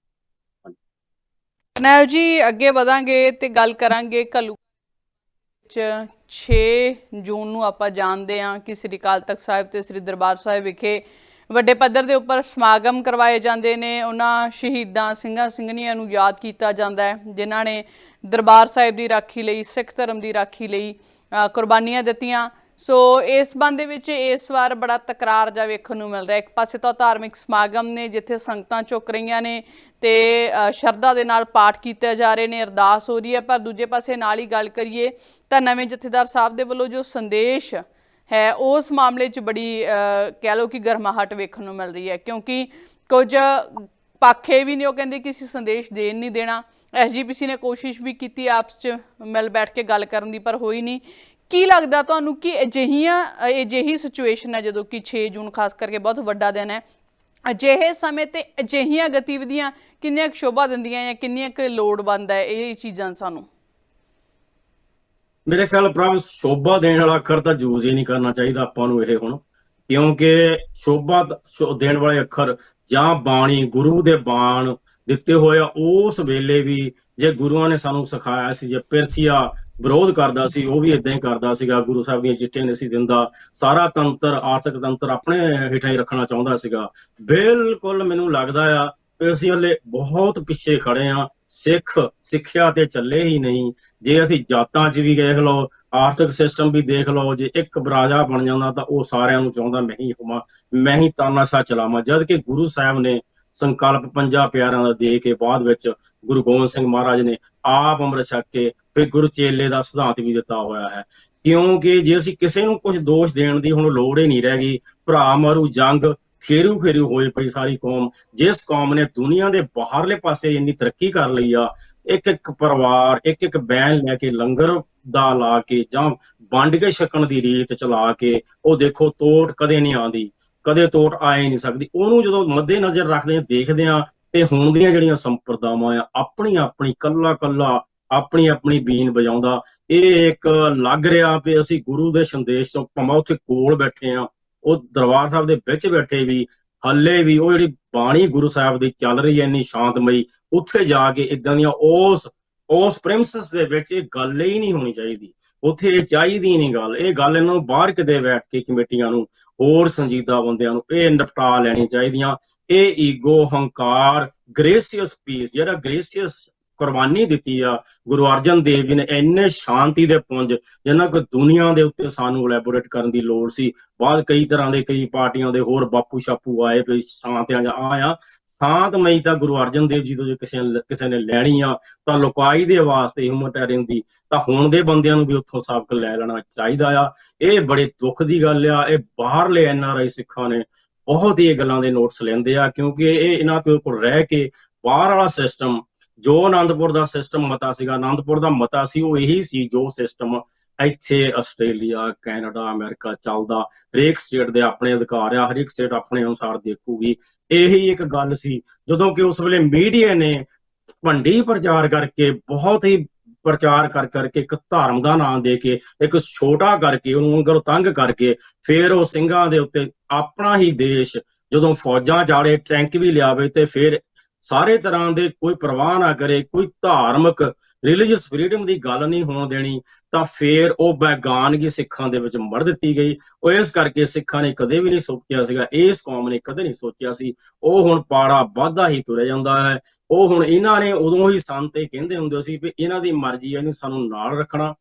A: ਕਰਨੈਲ ਜੀ, ਅੱਗੇ ਵਧਾਂਗੇ ਤੇ ਗੱਲ ਕਰਾਂਗੇ ਕਲੂ ਚ। 6 ਜੂਨ ਨੂੰ ਆਪਾਂ ਜਾਣਦੇ ਹਾਂ ਕਿ ਸ੍ਰੀ ਅਕਾਲ ਤਖਤ ਸਾਹਿਬ ਤੇ ਸ੍ਰੀ ਦਰਬਾਰ ਸਾਹਿਬ ਵਿਖੇ ਵੱਡੇ ਪੱਧਰ ਦੇ ਉੱਪਰ ਸਮਾਗਮ ਕਰਵਾਏ ਜਾਂਦੇ ਨੇ। ਉਹਨਾਂ ਸ਼ਹੀਦਾਂ ਸਿੰਘਾਂ ਸਿੰਘਣੀਆਂ ਨੂੰ ਯਾਦ ਕੀਤਾ ਜਾਂਦਾ ਹੈ, ਜਿਨ੍ਹਾਂ ਨੇ ਦਰਬਾਰ ਸਾਹਿਬ ਦੀ ਰਾਖੀ ਲਈ, ਸਿੱਖ ਧਰਮ ਦੀ ਰਾਖੀ ਲਈ ਕੁਰਬਾਨੀਆਂ ਦਿੱਤੀਆਂ। ਸੋ ਇਸ ਸੰਬੰਧ ਦੇ ਵਿੱਚ ਇਸ ਵਾਰ ਬੜਾ ਤਕਰਾਰ ਜਾ ਵੇਖਣ ਨੂੰ ਮਿਲ ਰਿਹਾ। ਇੱਕ ਪਾਸੇ ਤਾਂ ਧਾਰਮਿਕ ਸਮਾਗਮ ਨੇ ਜਿੱਥੇ ਸੰਗਤਾਂ ਝੁਕ ਰਹੀਆਂ ਨੇ ਤੇ ਸ਼ਰਧਾ ਦੇ ਨਾਲ ਪਾਠ ਕੀਤੇ ਜਾ ਰਹੇ ਨੇ, ਅਰਦਾਸ ਹੋ ਰਹੀ ਹੈ। ਪਰ ਦੂਜੇ ਪਾਸੇ ਨਾਲ ਹੀ ਗੱਲ ਕਰੀਏ ਤਾਂ ਨਵੇਂ ਜਥੇਦਾਰ ਸਾਹਿਬ ਦੇ ਵੱਲੋਂ ਜੋ ਸੰਦੇਸ਼ ਹੈ, ਉਸ ਮਾਮਲੇ 'ਚ ਬੜੀ ਕਹਿ ਲਓ ਕਿ ਗਰਮਾਹਟ ਵੇਖਣ ਨੂੰ ਮਿਲ ਰਹੀ ਹੈ। ਕਿਉਂਕਿ ਕੁਝ ਪਾਖੇ ਵੀ ਨੇ, ਉਹ ਕਹਿੰਦੇ ਕਿ ਅਸੀਂ ਸੰਦੇਸ਼ ਦੇਣ ਨਹੀਂ ਦੇਣਾ। ਐਸਜੀਪੀਸੀ ਨੇ ਕੋਸ਼ਿਸ਼ ਵੀ ਕੀਤੀ ਆਪਸ 'ਚ ਮਿਲ ਬੈਠ ਕੇ ਗੱਲ ਕਰਨ ਦੀ, ਪਰ ਹੋਈ ਨਹੀਂ। ਕੀ ਲੱਗਦਾ ਤੁਹਾਨੂੰ ਕਿ ਅਜਿਹੀਆਂ, ਅਜਿਹੀ ਸਿਚੁਏਸ਼ਨ ਹੈ ਜਦੋਂ ਕਿ 6 ਜੂਨ ਖਾਸ ਕਰਕੇ ਬਹੁਤ ਵੱਡਾ ਦਿਨ ਹੈ, ਅਜਿਹੇ ਸਮੇਂ ਤੇ ਅਜਿਹੀਆਂ ਗਤੀਵਿਧੀਆਂ ਕਿੰਨੀਆਂ ਕੁ ਸ਼ੋਭਾ ਦਿੰਦੀਆਂ ਜਾਂ ਕਿੰਨੀਆਂ ਕੁ ਲੋੜਵੰਦ ਹੈ ਇਹ ਚੀਜ਼ਾਂ ਸਾਨੂੰ?
B: ਮੇਰੇ ਖਿਆਲ ਪ੍ਰਭ ਸ਼ੋਭਾ ਦੇਣ ਵਾਲਾ ਅੱਖਰ ਤਾਂ ਯੂਜ਼ ਹੀ ਨਹੀਂ ਕਰਨਾ ਚਾਹੀਦਾ ਆਪਾਂ ਨੂੰ ਇਹ ਹੁਣ, ਕਿਉਂਕਿ ਸ਼ੋਭਾ ਦੇਣ ਵਾਲੇ ਅੱਖਰ ਜਾਂ ਬਾਣੀ, ਗੁਰੂ ਦੇ ਬਾਣ ਦਿੱਤੇ ਹੋਏ ਆ, ਉਸ ਵੇਲੇ ਵੀ ਜੇ ਗੁਰੂਆਂ ਨੇ ਸਾਨੂੰ ਸਿਖਾਇਆ ਸੀ, ਜੇ ਪਿਰਥੀਆ ਵਿਰੋਧ ਕਰਦਾ ਸੀ, ਉਹ ਵੀ ਇਦਾਂ ਹੀ ਕਰਦਾ ਸੀਗਾ, ਗੁਰੂ ਸਾਹਿਬ ਦੀਆਂ ਚਿੱਠੀਆਂ ਨਹੀਂ ਸੀ ਦਿੰਦਾ। ਸਾਰਾ ਤੰਤਰ, ਆਰਥਿਕ ਤੰਤਰ ਆਪਣੇ ਹੇਠਾਂ ਹੀ ਰੱਖਣਾ ਚਾਹੁੰਦਾ ਸੀਗਾ। ਬਿਲਕੁਲ ਮੈਨੂੰ ਲੱਗਦਾ ਆ ਕਿ ਅਸੀਂ ਹਲੇ ਬਹੁਤ ਪਿੱਛੇ ਖੜੇ ਆ, ਸਿੱਖ ਸਿੱਖਿਆ ਤੇ ਚੱਲੇ ਹੀ ਨਹੀਂ। ਜੇ ਅਸੀਂ ਜਾਤਾਂ 'ਚ ਵੀ ਦੇਖ ਲਓ, ਆਰਥਿਕ ਸਿਸਟਮ ਵੀ ਦੇਖ ਲਓ, ਜੇ ਇੱਕ ਬਰਾਜਾ ਬਣ ਜਾਂਦਾ ਤਾਂ ਉਹ ਸਾਰਿਆਂ ਨੂੰ ਚਾਹੁੰਦਾ, ਮੈਂ ਹੀ ਹੋਵਾਂ, ਮੈਂ ਹੀ ਤਾਨਾਸ਼ਾਹ ਚਲਾਵਾਂ। ਜਦ ਕਿ ਗੁਰੂ ਸਾਹਿਬ ਨੇ ਸੰਕਲਪ ਪੰਜਾਂ ਪਿਆਰਾਂ ਦਾ ਦੇ ਕੇ ਬਾਅਦ ਵਿੱਚ ਗੁਰੂ ਗੋਬਿੰਦ ਸਿੰਘ ਮਹਾਰਾਜ ਨੇ ਆਪ ਅੰਮ੍ਰਿਤ ਛਕ ਕੇ ਫਿਰ ਗੁਰੂ ਚੇਲੇ ਦਾ ਸਿਧਾਂਤ ਵੀ ਦਿੱਤਾ ਹੋਇਆ ਹੈ। ਕਿਉਂਕਿ ਜੇ ਅਸੀਂ ਕਿਸੇ ਨੂੰ ਕੁਝ ਦੋਸ਼ ਦੇਣ ਦੀ ਹੁਣ ਲੋੜ ਹੀ ਨਹੀਂ ਰਹਿ ਗਈ, ਭਰਾ ਮਾਰੂ ਜੰਗ, ਖੇਰੂ ਖੇਰੂ ਹੋਈ ਪਈ ਸਾਰੀ ਕੌਮ, ਜਿਸ ਕੌਮ ਨੇ ਦੁਨੀਆ ਦੇ ਬਾਹਰਲੇ ਪਾਸੇ ਇੰਨੀ ਤਰੱਕੀ ਕਰ ਲਈ ਆ, ਇੱਕ ਇੱਕ ਪਰਿਵਾਰ, ਇੱਕ ਇੱਕ ਬੈਨ ਲੈ ਕੇ ਲੰਗਰ ਦਾ ਲਾ ਕੇ ਜਾਂ ਵੰਡ ਕੇ ਛਕਣ ਦੀ ਰੀਤ ਚਲਾ ਕੇ ਉਹ ਦੇਖੋ ਤੋੜ ਕਦੇ ਨਹੀਂ ਆਉਂਦੀ। ਕਦੇ ਤੋੜ ਆਏ ਨਹੀਂ ਸਕਦੀ। ਉਹਨੂੰ ਜਦੋਂ ਮੱਦੇ ਨਜ਼ਰ ਰੱਖਦੇ ਆ, ਦੇਖਦੇ ਆ ਤੇ ਹੁਣ ਦੀਆਂ ਜਿਹੜੀਆਂ ਸੰਪਰਦਾਵਾਂ ਆ, ਆਪਣੀ ਆਪਣੀ, ਕੱਲਾ ਕੱਲਾ, ਆਪਣੀ ਆਪਣੀ ਬੀਨ ਵਜਾਉਂਦਾ, ਇਹ ਇੱਕ ਲੱਗ ਰਿਹਾ ਵੀ ਅਸੀਂ ਗੁਰੂ ਦੇ ਸੰਦੇਸ਼ ਤੋਂ ਭਾਵੇਂ ਉੱਥੇ ਕੋਲ ਬੈਠੇ ਆ, ਉਹ ਦਰਬਾਰ ਸਾਹਿਬ ਦੇ ਵਿੱਚ ਬੈਠੇ ਵੀ, ਹੱਲੇ ਵੀ ਉਹ ਜਿਹੜੀ ਬਾਣੀ ਗੁਰੂ ਸਾਹਿਬ ਦੀ ਚੱਲ ਰਹੀ ਹੈ ਇੰਨੀ ਸ਼ਾਂਤਮਈ, ਉੱਥੇ ਜਾ ਕੇ ਇਦਾਂ ਦੀਆਂ ਉਸ ਉਸ ਪ੍ਰਿੰਸਸ ਦੇ ਵਿੱਚ ਇਹ ਗੱਲ ਹੀ ਨਹੀਂ ਹੋਣੀ ਚਾਹੀਦੀ। ਉੱਥੇ ਇਹ ਚਾਹੀਦੀ ਨਹੀਂ ਗੱਲ। ਇਹ ਗੱਲ ਇਹਨਾਂ ਨੂੰ ਬਾਹਰ ਕਿਤੇ ਬੈਠ ਕੇ ਕਮੇਟੀਆਂ ਨੂੰ, ਹੋਰ ਸੰਜੀਦਾ ਬੰਦਿਆਂ ਨੂੰ ਇਹ ਨਿਪਟਾ ਲੈਣੀ ਚਾਹੀਦੀਆਂ। ਇਹ ਈਗੋ, ਹੰਕਾਰ, ਗ੍ਰੇਸੀਅਸ ਪੀਸ, ਜਿਹੜਾ ਗ੍ਰੇਸੀਅਸ ਕੁਰਬਾਨੀ ਦਿੱਤੀ ਆ, ਗੁਰੂ ਅਰਜਨ ਦੇਵ ਜੀ ਨੇ ਇੰਨੇ ਸ਼ਾਂਤੀ ਦੇ ਪੁੰਜ, ਜਿੰਨਾ ਕੋ ਦੁਨੀਆ ਦੇ ਉੱਤੇ ਸਾਨੂੰ ਐਲੈਬੋਰੇਟ ਕਰਨ ਦੀ ਲੋੜ ਸੀ। ਬਾਅਦ ਕਈ ਤਰ੍ਹਾਂ ਦੇ, ਕਈ ਪਾਰਟੀਆਂ ਦੇ ਹੋਰ ਬਾਪੂ ਸ਼ਾਪੂ ਆਏ ਵੀ ਸ਼ਾਂਤਿਆਂ ਜਾਂ ਆ ਆ। ਸ਼ਾਂਤਮਈ ਤਾਂ ਗੁਰੂ ਅਰਜਨ ਦੇਵ ਜੀ ਤੋਂ ਜੇ ਕਿਸੇ ਨੇ ਕਿਸੇ ਨੇ ਲੈਣੀ ਆ, ਤਾਂ ਲੁਕਾਈ ਦੇ ਵਾਸਤੇ ਹਿਊਮਨਿਟੇਰੀਅਨ ਦੀ ਤਾਂ ਹੁਣ ਦੇ ਬੰਦਿਆਂ ਨੂੰ ਵੀ ਉੱਥੋਂ ਸਬਕ ਲੈ ਲੈਣਾ ਚਾਹੀਦਾ ਆ। ਇਹ ਬੜੇ ਦੁੱਖ ਦੀ ਗੱਲ ਆ, ਇਹ ਬਾਹਰਲੇ ਐਨਆਰਆਈ ਸਿੱਖਾਂ ਨੇ ਬਹੁਤ ਹੀ ਇਹ ਗੱਲਾਂ ਦੇ ਨੋਟਸ ਲੈਂਦੇ ਆ, ਕਿਉਂਕਿ ਇਹ ਇਹਨਾਂ ਤੋਂ ਕੋਲ ਰਹਿ ਕੇ ਬਾਹਰ ਵਾਲਾ ਸਿਸਟਮ ਜੋ ਆਨੰਦਪੁਰ ਦਾ ਸਿਸਟਮ ਮਤਾ ਸੀਗਾ ਆਨੰਦਪੁਰ ਦਾ ਮਤਾ ਸੀ, ਉਹ ਇਹੀ ਸੀ ਜੋ ਸਿਸਟਮ ਇੱਥੇ ਆਸਟ੍ਰੇਲੀਆ, ਕੈਨੇਡਾ, ਅਮਰੀਕਾ ਚੱਲਦਾ। ਹਰੇਕ ਸਟੇਟ ਦੇ ਆਪਣੇ ਅਧਿਕਾਰ ਆ, ਹਰੇਕ ਸਟੇਟ ਆਪਣੇ ਅਨੁਸਾਰ ਦੇਖੂਗੀ। ਇਹੀ ਇੱਕ ਗੱਲ ਸੀ, ਜਦੋਂ ਕਿ ਉਸ ਵੇਲੇ ਮੀਡੀਆ ਨੇ ਭੰਡੀ ਪ੍ਰਚਾਰ ਕਰਕੇ, ਬਹੁਤ ਹੀ ਪ੍ਰਚਾਰ ਕਰ ਕਰਕੇ ਇੱਕ ਧਰਮ ਦਾ ਨਾਮ ਦੇ ਕੇ, ਇੱਕ ਛੋਟਾ ਕਰਕੇ, ਉਹਨੂੰ ਅੰਗਰ ਤੰਗ ਕਰਕੇ, ਫਿਰ ਉਹ ਸਿੰਘਾਂ ਦੇ ਉੱਤੇ ਆਪਣਾ ਹੀ ਦੇਸ਼, ਜਦੋਂ ਫੌਜਾਂ ਚਾੜੇ ਟੈਂਕ ਵੀ ਲਿਆਵੇ ਤੇ ਫਿਰ ਸਾਰੇ ਤਰ੍ਹਾਂ ਦੇ ਕੋਈ ਪਰਵਾਹ ਨਾ ਕਰੇ, ਕੋਈ ਧਾਰਮਿਕ ਰਿਲੀਜੀਅਸ ਫਰੀडम ਦੀ ਗੱਲ ਨਹੀਂ ਹੋਣ ਦੇਣੀ, ਤਾਂ ਫੇਰ ਉਹ ਬੈਗਾਨਗੀ ਸਿੱਖਾਂ ਦੇ ਵਿੱਚ ਮੜ ਦਿੱਤੀ ਗਈ। ਉਹ ਇਸ ਕਰਕੇ ਸਿੱਖਾਂ ਨੇ ਕਦੇ ਵੀ ਨਹੀਂ ਸੋਚਿਆ ਸੀਗਾ, ਇਸ ਕੌਮ ਨੇ ਕਦੇ ਨਹੀਂ ਸੋਚਿਆ ਸੀ। ਉਹ ਹੁਣ ਪਾੜਾ ਵਾਧਾ ਹੀ ਤੁਰਿਆ ਜਾਂਦਾ ਹੈ। ਉਹ ਹੁਣ ਇਹਨਾਂ ਨੇ ਉਦੋਂ ਹੀ ਸੰਤ ਇਹ ਕਹਿੰਦੇ ਹੁੰਦੇ ਸੀ ਵੀ ਇਹਨਾਂ ਦੀ ਮਰਜ਼ੀ ਹੈ ਇਹਨੂੰ ਸਾਨੂੰ ਨਾਲ ਰੱਖਣਾ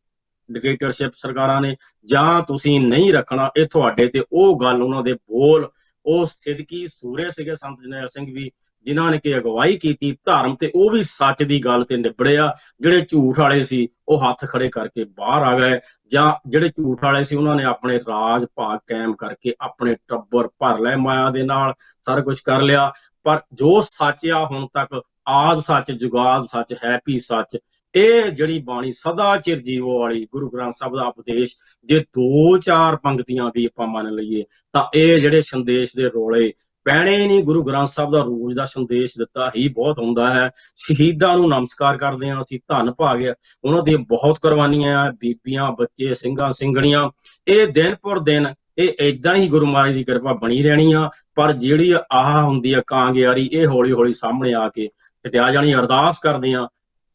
B: ਡਿਕਟੇਟਰਸ਼ਿਪ ਸਰਕਾਰਾਂ ਨੇ, ਜਾਂ ਤੁਸੀਂ ਨਹੀਂ ਰੱਖਣਾ, ਇਹ ਤੁਹਾਡੇ ਤੇ ਉਹ ਗੱਲ ਉਹਨਾਂ ਦੇ ਬੋਲ। ਉਹ ਸਿੱਧਕੀ ਸੂਰੇ ਸੀਗੇ ਸੰਤ ਜਰਨੈਲ ਸਿੰਘ ਵੀ। ਜਿਨ੍ਹਾਂ ਨੇ ਕਿ ਅਗਵਾਈ ਕੀਤੀ, ਧਰਮ ਤੇ ਉਹ ਵੀ ਸੱਚ ਦੀ ਗੱਲ ਤੇ ਨਿਬੜਿਆ। ਜਿਹੜੇ ਝੂਠ ਵਾਲੇ ਸੀ, ਉਹ ਹੱਥ ਖੜੇ ਕਰਕੇ ਬਾਹਰ ਆ ਗਏ। ਜਾਂ ਜਿਹੜੇ ਝੂਠ ਵਾਲੇ ਸੀ, ਉਹਨਾਂ ਨੇ ਆਪਣੇ ਰਾਜ ਭਾਗ ਕਾਇਮ ਕਰਕੇ ਆਪਣੇ ਟੱਬਰ ਭਰ ਲੈ ਮਾਇਆ ਦੇ ਨਾਲ, ਸਾਰਾ ਕੁਝ ਕਰ ਲਿਆ। ਪਰ ਜੋ ਸੱਚ ਆ, ਹੁਣ ਤੱਕ ਆਦ ਸੱਚ, ਜੁਗਾਦ ਸੱਚ, ਹੈਪੀ ਸੱਚ, ਇਹ ਜਿਹੜੀ ਬਾਣੀ ਸਦਾ ਚਿਰ ਜੀਵੋ ਵਾਲੀ ਗੁਰੂ ਗ੍ਰੰਥ ਸਾਹਿਬ ਦਾ ਉਪਦੇਸ਼, ਜੇ ਦੋ ਚਾਰ ਪੰਕਤੀਆਂ ਵੀ ਆਪਾਂ ਮੰਨ ਲਈਏ, ਤਾਂ ਇਹ ਜਿਹੜੇ ਸੰਦੇਸ਼ ਦੇ ਰੋਲੇ ਪੈਣੇ ਹੀ ਨਹੀਂ, ਗੁਰੂ ਗ੍ਰੰਥ ਸਾਹਿਬ ਦਾ ਰੋਜ਼ ਦਾ ਸੰਦੇਸ਼ ਦਿੱਤਾ ਹੀ ਬਹੁਤ ਹੁੰਦਾ ਹੈ। ਸ਼ਹੀਦਾਂ ਨੂੰ ਨਮਸਕਾਰ ਕਰਦੇ ਹਾਂ, ਅਸੀਂ ਧੰਨ ਭਾਗ ਉਹਨਾਂ ਦੀਆਂ ਬਹੁਤ ਕੁਰਬਾਨੀਆਂ ਆ, ਬੀਬੀਆਂ, ਬੱਚੇ, ਸਿੰਘਾਂ, ਸਿੰਘਣੀਆਂ। ਇਹ ਦਿਨ ਪਰ ਦਿਨ ਇਹ ਏਦਾਂ ਹੀ ਗੁਰੂ ਮਹਾਰਾਜ ਦੀ ਕਿਰਪਾ ਬਣੀ ਰਹਿਣੀ ਆ। ਪਰ ਜਿਹੜੀ ਆਹ ਹੁੰਦੀ ਆ ਕਾਂਗਿਆਰੀ, ਇਹ ਹੌਲੀ ਹੌਲੀ ਸਾਹਮਣੇ ਆ ਕੇ ਟਿਆ ਜਾਣੀ। ਅਰਦਾਸ ਕਰਦੇ ਆ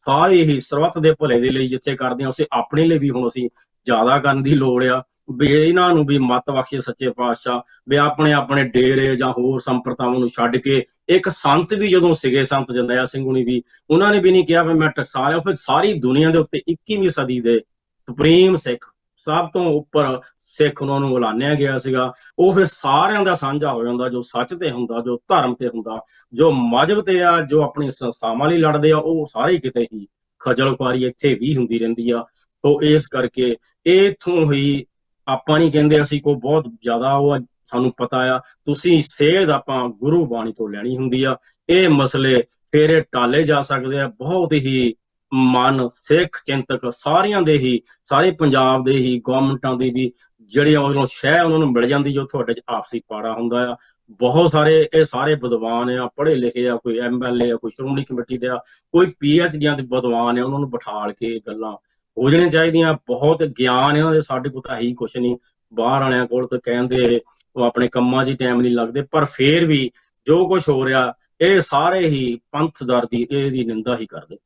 B: ਸਾਰੇ ਹੀ ਸਰਬੱਤ ਦੇ ਭਲੇ ਦੇ ਲਈ ਜਿੱਥੇ ਕਰਦੇ ਆ ਉਸੇ ਆਪਣੇ ਲਈ ਵੀ ਹੁਣ ਅਸੀਂ ਜ਼ਿਆਦਾ ਕਰਨ ਦੀ ਲੋੜ ਆ। ਵੀ ਇਹਨਾਂ ਨੂੰ ਵੀ ਮਤ ਬਖਸ਼ੇ ਸੱਚੇ ਪਾਤਸ਼ਾਹ, ਵੀ ਆਪਣੇ ਆਪਣੇ ਡੇਰੇ ਜਾਂ ਹੋਰ ਸੰਪਰਦਾਵਾਂ ਨੂੰ ਛੱਡ ਕੇ ਇੱਕ ਸੰਤ ਵੀ ਜਦੋਂ ਸਿਗੇ, ਸੰਤ ਜੰਦਿਆ ਸਿੰਘ ਹੁਣੀ ਵੀ, ਉਹਨਾਂ ਨੇ ਵੀ ਨਹੀਂ ਕਿਹਾ ਵੀ ਮੈਂ ਟਕਸਾਲਿਆ ਫਿਰ ਸਾਰੀ ਦੁਨੀਆ ਦੇ ਉੱਤੇ 21ਵੀਂ ਸਦੀ ਦੇ ਸੁਪਰੀਮ ਸਿੱਖ ਸਭ ਤੋਂ ਉੱਪਰ ਸਿੱਖ ਉਹਨਾਂ ਨੂੰ ਐਲਾਨਿਆ ਗਿਆ ਸੀਗਾ। ਉਹ ਫਿਰ ਸਾਰਿਆਂ ਦਾ ਸਾਂਝਾ ਹੋ ਜਾਂਦਾ, ਜੋ ਸੱਚ ਤੇ ਹੁੰਦਾ, ਜੋ ਧਰਮ ਤੇ ਹੁੰਦਾ। ਜੋ ਮਜਬ ਤੇ ਆ, ਜੋ ਆਪਣੀ ਸੰਸਥਾਵਾਂ ਲਈ ਲੜਦੇ ਆ, ਉਹ ਸਾਰੇ ਕਿਤੇ ਹੀ ਖਜਲ ਖੁਆਰੀ ਇੱਥੇ ਵੀ ਹੁੰਦੀ ਰਹਿੰਦੀ ਆ। ਸੋ ਇਸ ਕਰਕੇ ਇਥੋਂ ਹੀ ਆਪਾਂ ਨਹੀਂ ਕਹਿੰਦੇ ਅਸੀਂ ਕੋ ਬਹੁਤ ਜ਼ਿਆਦਾ ਉਹ ਸਾਨੂੰ ਪਤਾ ਆ। ਤੁਸੀਂ ਸੇਧ ਆਪਾਂ ਗੁਰੂ ਬਾਣੀ ਤੋਂ ਲੈਣੀ ਹੁੰਦੀ ਆ। ਇਹ ਮਸਲੇ ਫਿਰ ਇਹ ਟਾਲੇ ਜਾ ਸਕਦੇ ਆ। ਬਹੁਤ ਹੀ ਮਨ, ਸਿੱਖ, ਚਿੰਤਕ ਸਾਰਿਆਂ ਦੇ ਹੀ, ਸਾਰੇ ਪੰਜਾਬ ਦੇ ਹੀ ਗਵਰਨਮੈਂਟਾਂ ਦੇ ਵੀ ਜਿਹੜੇ ਉਹਨਾਂ ਸ਼ਹਿ ਉਹਨਾਂ ਨੂੰ ਮਿਲ ਜਾਂਦੀ ਜੋ ਤੁਹਾਡੇ ਚ ਆਪਸੀ ਪਾੜਾ ਹੁੰਦਾ ਆ। ਬਹੁਤ ਸਾਰੇ, ਇਹ ਸਾਰੇ ਵਿਦਵਾਨ ਆ, ਪੜ੍ਹੇ ਲਿਖੇ ਆ, ਕੋਈ ਐਮਐਲਏ ਆ, ਕੋਈ ਸ਼੍ਰੋਮਣੀ ਕਮੇਟੀ ਦੇ ਆ, ਕੋਈ ਪੀਐਚਡੀਆਂ ਦੇ ਵਿਦਵਾਨ ਆ, ਉਹਨਾਂ ਨੂੰ ਬਿਠਾਲ ਕੇ ਗੱਲਾਂ ਹੋ ਜਾਣੀਆਂ ਚਾਹੀਦੀਆਂ। ਬਹੁਤ ਗਿਆਨ ਇਹਨਾਂ ਦੇ, ਸਾਡੇ ਕੋਲ ਤਾਂ ਹੀ ਕੁਛ ਨਹੀਂ। ਬਾਹਰ ਵਾਲਿਆਂ ਕੋਲ ਤਾਂ ਕਹਿੰਦੇ ਉਹ ਆਪਣੇ ਕੰਮਾਂ 'ਚ ਹੀ ਟਾਈਮ ਨਹੀਂ ਲੱਗਦੇ, ਪਰ ਫੇਰ ਵੀ ਜੋ ਕੁਝ ਹੋ ਰਿਹਾ, ਇਹ ਸਾਰੇ ਹੀ ਪੰਥ ਦਰ ਦੀ ਇਹਦੀ ਨਿੰਦਾ ਹੀ ਕਰਦੇ।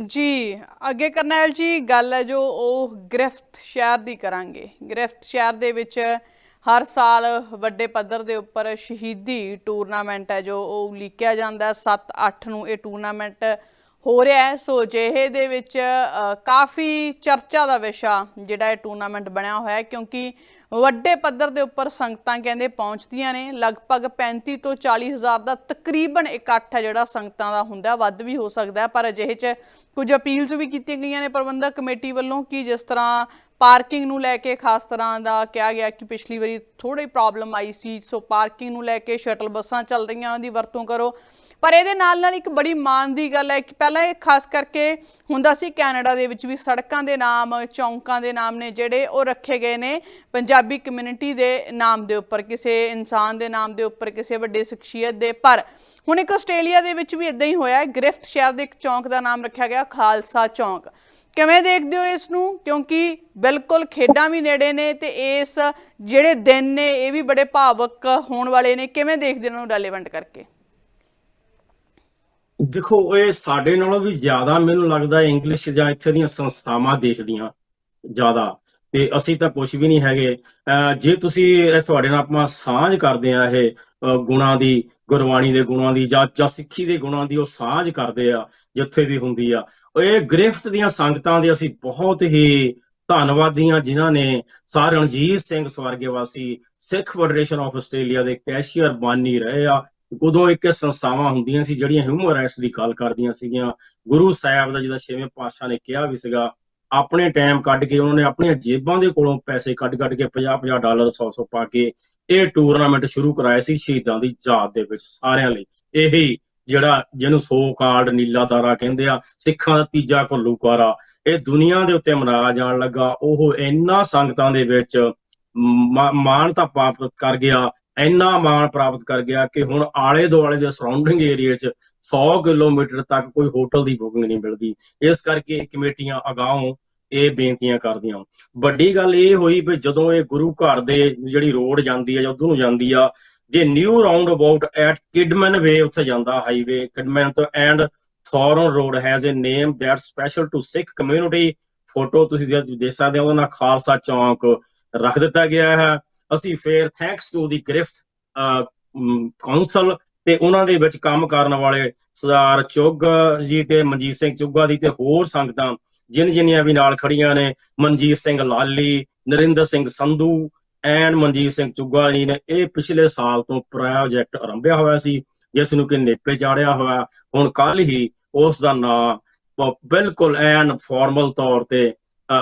A: ਜੀ, ਅੱਗੇ ਕਰਨੈਲ ਜੀ, ਗੱਲ ਹੈ ਜੋ ਉਹ ਗ੍ਰਿਫਤ ਸ਼ਹਿਰ ਦੀ ਕਰਾਂਗੇ। ਗ੍ਰਿਫਤ ਸ਼ਹਿਰ ਦੇ ਵਿੱਚ ਹਰ ਸਾਲ ਵੱਡੇ ਪੱਧਰ ਦੇ ਉੱਪਰ ਸ਼ਹੀਦੀ ਟੂਰਨਾਮੈਂਟ ਹੈ ਜੋ ਉਹ ਉਲੀਕਿਆ ਜਾਂਦਾ 7-8 ਨੂੰ ਇਹ ਟੂਰਨਾਮੈਂਟ ਹੋ ਰਿਹਾ ਹੈ। ਸੋ ਜਿਹੇ ਦੇ ਵਿੱਚ ਕਾਫੀ ਚਰਚਾ ਦਾ ਵਿਸ਼ਾ ਜਿਹੜਾ ਇਹ ਟੂਰਨਾਮੈਂਟ ਬਣਿਆ ਹੋਇਆ ਹੈ ਕਿਉਂਕਿ ਵੱਡੇ ਪੱਧਰ ਦੇ ਉੱਪਰ ਸੰਗਤਾਂ ਕਹਿੰਦੇ ਪਹੁੰਚਦੀਆਂ ਨੇ। ਲਗਭਗ 35 ਤੋਂ 40 ਹਜ਼ਾਰ ਦਾ ਤਕਰੀਬਨ ਇਕੱਠ ਹੈ ਜਿਹੜਾ ਸੰਗਤਾਂ ਦਾ ਹੁੰਦਾ। ਵੱਧ ਵੀ ਹੋ ਸਕਦਾ ਪਰ ਅਜਿਹੇ 'ਚ ਕੁਝ ਅਪੀਲਸ ਵੀ ਕੀਤੀਆਂ ਗਈਆਂ ਨੇ ਪ੍ਰਬੰਧਕ ਕਮੇਟੀ ਵੱਲੋਂ ਕਿ ਜਿਸ ਤਰ੍ਹਾਂ ਪਾਰਕਿੰਗ ਨੂੰ ਲੈ ਕੇ, ਖਾਸ ਤਰ੍ਹਾਂ ਦਾ ਕਿਹਾ ਗਿਆ ਕਿ ਪਿਛਲੀ ਵਾਰੀ ਥੋੜੀ ਪ੍ਰੋਬਲਮ ਆਈ ਸੀ, ਸੋ ਪਾਰਕਿੰਗ ਨੂੰ ਲੈ ਕੇ ਸ਼ਟਲ ਬੱਸਾਂ ਚੱਲ ਰਹੀਆਂ, ਉਹਨਾਂ ਦੀ ਵਰਤੋਂ ਕਰੋ। ਪਰ ਇਹਦੇ ਨਾਲ ਨਾਲ ਇੱਕ ਬੜੀ ਮਾਣ ਦੀ ਗੱਲ ਹੈ ਕਿ ਪਹਿਲਾਂ ਇਹ ਖਾਸ ਕਰਕੇ ਹੁੰਦਾ ਸੀ ਕੈਨੇਡਾ ਦੇ ਵਿੱਚ ਵੀ ਸੜਕਾਂ ਦੇ ਨਾਮ, ਚੌਂਕਾਂ ਦੇ ਨਾਮ ਨੇ ਜਿਹੜੇ ਉਹ ਰੱਖੇ ਗਏ ਨੇ ਪੰਜਾਬੀ ਕਮਿਊਨਿਟੀ ਦੇ ਨਾਮ ਦੇ ਉੱਪਰ, ਕਿਸੇ ਇਨਸਾਨ ਦੇ ਨਾਮ ਦੇ ਉੱਪਰ, ਕਿਸੇ ਵੱਡੇ ਸ਼ਖਸੀਅਤ ਦੇ। ਪਰ ਹੁਣ ਇੱਕ ਆਸਟ੍ਰੇਲੀਆ ਦੇ ਵਿੱਚ ਵੀ ਇਦਾਂ ਹੀ ਹੋਇਆ ਹੈ ਗ੍ਰਿਫਟ ਸ਼ਹਿਰ ਦੇ ਇੱਕ ਚੌਂਕ ਦਾ ਨਾਮ ਰੱਖਿਆ ਗਿਆ, ਖਾਲਸਾ ਚੌਂਕ। ਕਿਵੇਂ ਦੇਖਦੇ ਹੋ ਇਸ ਨੂੰ? ਕਿਉਂਕਿ ਬਿਲਕੁਲ ਖੇਡਾਂ ਵੀ ਨੇੜੇ ਨੇ ਤੇ ਇਸ ਜਿਹੜੇ ਦਿਨ ਨੇ ਇਹ ਵੀ ਬੜੇ ਭਾਵਕ ਹੋਣ ਵਾਲੇ ਨੇ। ਕਿਵੇਂ ਦੇਖਦੇ ਹੋ ਇਹਨਾਂ ਨੂੰ ਰੈਲੇਵੈਂਟ ਕਰਕੇ?
B: ਦੇਖੋ, ਇਹ ਸਾਡੇ ਨਾਲੋਂ ਵੀ ਜ਼ਿਆਦਾ ਮੈਨੂੰ ਲੱਗਦਾ ਇੰਗਲਿਸ਼ ਜਾਂ ਇੱਥੇ ਦੀਆਂ ਸੰਸਥਾਵਾਂ ਦੇਖਦੀਆਂ ਜ਼ਿਆਦਾ। ਤੇ ਅਸੀਂ ਤਾਂ ਕੁਝ ਵੀ ਨਹੀਂ ਹੈਗੇ। ਅਹ ਜੇ ਤੁਸੀਂ ਤੁਹਾਡੇ ਨਾਲ ਆਪਾਂ ਸਾਂਝ ਕਰਦੇ ਆ ਇਹ, ਅਹ ਗੁਣਾਂ ਦੀ, ਗੁਰਬਾਣੀ ਦੇ ਗੁਣਾਂ ਦੀ ਜਾਂ ਜਾਂ ਸਿੱਖੀ ਦੇ ਗੁਣਾਂ ਦੀ ਉਹ ਸਾਂਝ ਕਰਦੇ ਆ, ਜਿੱਥੇ ਵੀ ਹੁੰਦੀ ਆ। ਇਹ ਗ੍ਰਿਫਤ ਦੀਆਂ ਸੰਗਤਾਂ ਦੇ ਅਸੀਂ ਬਹੁਤ ਹੀ ਧੰਨਵਾਦੀ ਹਾਂ ਜਿਨ੍ਹਾਂ ਨੇ ਸਰ ਰਣਜੀਤ ਸਿੰਘ ਸਵਰਗਵਾਸੀ, ਸਿੱਖ ਫੈਡਰੇਸ਼ਨ ਆਫ ਆਸਟ੍ਰੇਲੀਆ ਦੇ ਕੈਸ਼ੀਅਰ ਬਾਨੀ ਰਹੇ ਆ ਉਦੋਂ ਇੱਕ ਸੰਸਥਾਵਾਂ ਹੁੰਦੀਆਂ ਸੀ ਜਿਹੜੀਆਂ ਹਿਊਮਨ ਰਾਈਟਸ ਦੀ ਗੱਲ ਕਰਦੀਆਂ ਸੀਗੀਆਂ। ਗੁਰੂ ਸਾਹਿਬ ਦਾ ਜਿਹਦਾ ਛੇਵੇਂ ਪਾਤਸ਼ਾਹ ਨੇ ਕਿਹਾ ਵੀ ਸੀਗਾ, ਆਪਣੇ ਟਾਈਮ ਕੱਢ ਕੇ ਉਹਨਾਂ ਨੇ ਆਪਣੀਆਂ ਜੇਬਾਂ ਦੇ ਕੋਲੋਂ ਪੈਸੇ ਕੱਢ ਕੱਢ ਕੇ 50-50 ਡਾਲਰ 100-100 ਪਾ ਕੇ ਇਹ ਟੂਰਨਾਮੈਂਟ ਸ਼ੁਰੂ ਕਰਾਇਆ ਸੀ ਸ਼ਹੀਦਾਂ ਦੀ ਯਾਦ ਦੇ ਵਿੱਚ ਸਾਰਿਆਂ ਲਈ। ਇਹੀ ਜਿਹੜਾ ਜਿਹਨੂੰ ਸੋ ਕਾਲਡ ਨੀਲਾ ਤਾਰਾ ਕਹਿੰਦੇ ਆ, ਸਿੱਖਾਂ ਦਾ ਤੀਜਾ ਘੱਲੂਕਾਰਾ ਇਹ ਦੁਨੀਆ ਦੇ ਉੱਤੇ ਮਨਾਇਆ ਜਾਣ ਲੱਗਾ। ਉਹ ਇੰਨਾ ਸੰਗਤਾਂ ਦੇ ਵਿੱਚ ਮਾ- ਮਾਣਤਾ ਪ੍ਰਾਪਤ ਕਰ ਗਿਆ। ਇੰਨਾ ਮਾਣ ਪ੍ਰਾਪਤ ਕਰ ਗਿਆ ਕਿ ਹੁਣ ਆਲੇ ਦੁਆਲੇ ਦੇ ਸਰਾਊਂਡਿੰਗ ਏਰੀਆ 'ਚ 100 ਕਿਲੋਮੀਟਰ ਤੱਕ ਕੋਈ ਹੋਟਲ ਦੀ ਬੁਕਿੰਗ ਨਹੀਂ ਮਿਲਦੀ। ਇਸ ਕਰਕੇ ਕਮੇਟੀਆਂ ਅਗਾਊਂ ਇਹ ਬੇਨਤੀਆਂ ਕਰਦੀਆਂ। ਵੱਡੀ ਗੱਲ ਇਹ ਹੋਈ ਵੀ ਜਦੋਂ ਇਹ ਗੁਰੂ ਘਰ ਦੇ ਜਿਹੜੀ ਰੋਡ ਜਾਂਦੀ ਹੈ ਜਾਂ ਉਧਰ ਨੂੰ ਜਾਂਦੀ ਆ, ਜੇ new roundabout at Kidman way ਉੱਥੇ ਜਾਂਦਾ ਹਾਈਵੇ ਕਿਡਮਨ ਤੋਂ and Thorn road has a name that special to Sikh community photo ਤੁਸੀਂ ਦੇਖ ਸਕਦੇ ਹੋ, ਉਹਦਾ ਨਾਂ ਖਾਲਸਾ ਚੌਂਕ ਰੱਖ ਦਿੱਤਾ ਗਿਆ ਹੈ। ਅਸੀਂ ਫੇਰ thanks to the Griffith council ਤੇ ਉਹਨਾਂ ਦੇ ਵਿੱਚ ਕੰਮ ਕਰਨ ਵਾਲੇ ਸਰਦਾਰ ਚੁੱਗ ਜੀ ਤੇ ਮਨਜੀਤ ਸਿੰਘ ਚੁੱਗਾ ਦੀ ਤੇ ਹੋਰ ਸੰਗਤਾਂ ਜਿਨ ਜਿਨੀਆਂ ਵੀ ਨਾਲ ਖੜੀਆਂ ਨੇ, ਮਨਜੀਤ ਸਿੰਘ ਲਾਲੀ, ਨਰਿੰਦਰ ਸਿੰਘ ਸੰਧੂ ਐਂਡ ਮਨਜੀਤ ਸਿੰਘ ਚੁੱਗਾ ਜੀ ਨੇ ਇਹ ਪਿਛਲੇ ਸਾਲ ਤੋਂ ਪ੍ਰੋਜੈਕਟ ਆਰੰਭਿਆ ਹੋਇਆ ਸੀ, ਜਿਸ ਨੂੰ ਕਿ ਨੇਪੇ ਚਾੜਿਆ ਹੋਇਆ। ਹੁਣ ਕੱਲ ਹੀ ਉਸ ਦਾ ਨਾਮ ਬਿਲਕੁਲ ਐਨ ਫਾਰਮਲ ਤੌਰ ਤੇ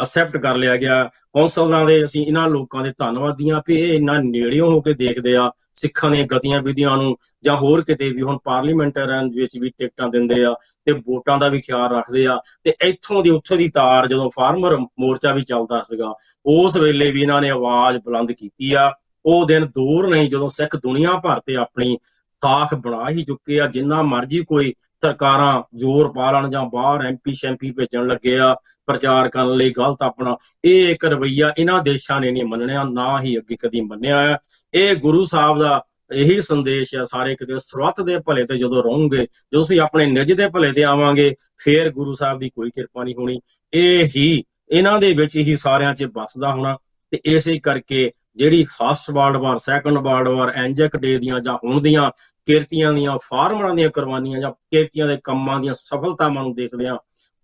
B: ਅਸੈਪਟ ਕਰ ਲਿਆ ਗਿਆ। ਕੌਂਸਲਾਂ ਦੇ ਅਸੀਂ ਇਹਨਾਂ ਲੋਕਾਂ ਦੇ ਧੰਨਵਾਦੀ ਹਾਂ ਵੀ ਇਹ ਇੰਨਾ ਨੇੜਿਓਂ ਹੋ ਕੇ ਦੇਖਦੇ ਆ, ਸਿੱਖਾਂ ਦੀਆਂ ਗਤੀਆਂ ਵਿਧੀਆਂ ਨੂੰ ਜਾਂ ਹੋਰ ਕਿਤੇ ਵੀ ਹੁਣ ਪਾਰਲੀਮੈਂਟਾਂ ਵਿੱਚ ਵੀ ਟਿਕਟਾਂ ਦਿੰਦੇ ਆ ਤੇ ਵੋਟਾਂ ਦਾ ਵੀ ਖਿਆਲ ਰੱਖਦੇ ਆ ਤੇ ਇੱਥੋਂ ਦੀ ਉੱਥੋਂ ਦੀ ਤਾਰ ਜਦੋਂ ਫਾਰਮਰ ਮੋਰਚਾ ਵੀ ਚੱਲਦਾ ਸੀਗਾ, ਉਸ ਵੇਲੇ ਵੀ ਇਹਨਾਂ ਨੇ ਆਵਾਜ਼ ਬੁਲੰਦ ਕੀਤੀ ਆ। ਉਹ ਦਿਨ ਦੂਰ ਨਹੀਂ ਜਦੋਂ ਸਿੱਖ ਦੁਨੀਆ ਭਰ ਤੇ ਆਪਣੀ ਸਾਖ ਬਣਾ ਹੀ ਚੁੱਕੇ ਆ, ਜਿੰਨਾ ਮਰਜ਼ੀ ਕੋਈ ਸਰਕਾਰਾਂ ਜ਼ੋਰ ਪਾ ਲੈਣ ਜਾਂ ਬਾਹਰ ਐਮਪੀ ਸ਼ੈਂਪੀ ਭੇਜਣ ਲੱਗੇ ਆ, ਪ੍ਰਚਾਰ ਕਰਨ ਲਈ ਗਲਤ ਆਪਣਾ। ਇਹ ਇੱਕ ਰਵਈਆ ਇਹਨਾਂ ਦੇਸ਼ਾਂ ਨੇ ਨਹੀਂ ਮੰਨਿਆ ਨਾ ਹੀ ਅੱਗੇ ਕਦੀ ਮੰਨਿਆ ਆ। ਇਹ ਗੁਰੂ ਸਾਹਿਬ ਦਾ ਇਹੀ ਸੰਦੇਸ਼ ਆ, ਸਾਰੇ ਕਿਤੇ ਸਰਵਤ ਦੇ ਭਲੇ ਤੇ ਜਦੋਂ ਰਹੋਗੇ ਜਦੋਂ ਅਸੀਂ ਆਪਣੇ ਨਿਜ ਦੇ ਭਲੇ ਤੇ ਆਵਾਂਗੇ, ਫੇਰ ਗੁਰੂ ਸਾਹਿਬ ਦੀ ਕੋਈ ਕਿਰਪਾ ਨਹੀਂ ਹੋਣੀ। ਇਹ ਹੀ ਇਹਨਾਂ ਦੇ ਵਿੱਚ ਹੀ ਸਾਰਿਆਂ 'ਚ ਵੱਸਦਾ ਹੋਣਾ। ਤੇ ਇਸੇ ਕਰਕੇ ਜਿਹੜੀ first world war second world war Anzac day ਦੀਆਂ ਜਾਂ ਹੁਣ ਦੀਆਂ ਕਿਰਤੀਆਂ ਦੀਆਂ, ਫਾਰਮਰਾਂ ਦੀਆਂ ਕੁਰਬਾਨੀਆਂ ਜਾਂ ਕਿਰਤੀਆਂ ਦੇ ਕੰਮਾਂ ਦੀਆਂ ਸਫਲਤਾਵਾਂ ਨੂੰ ਦੇਖਦੇ ਆ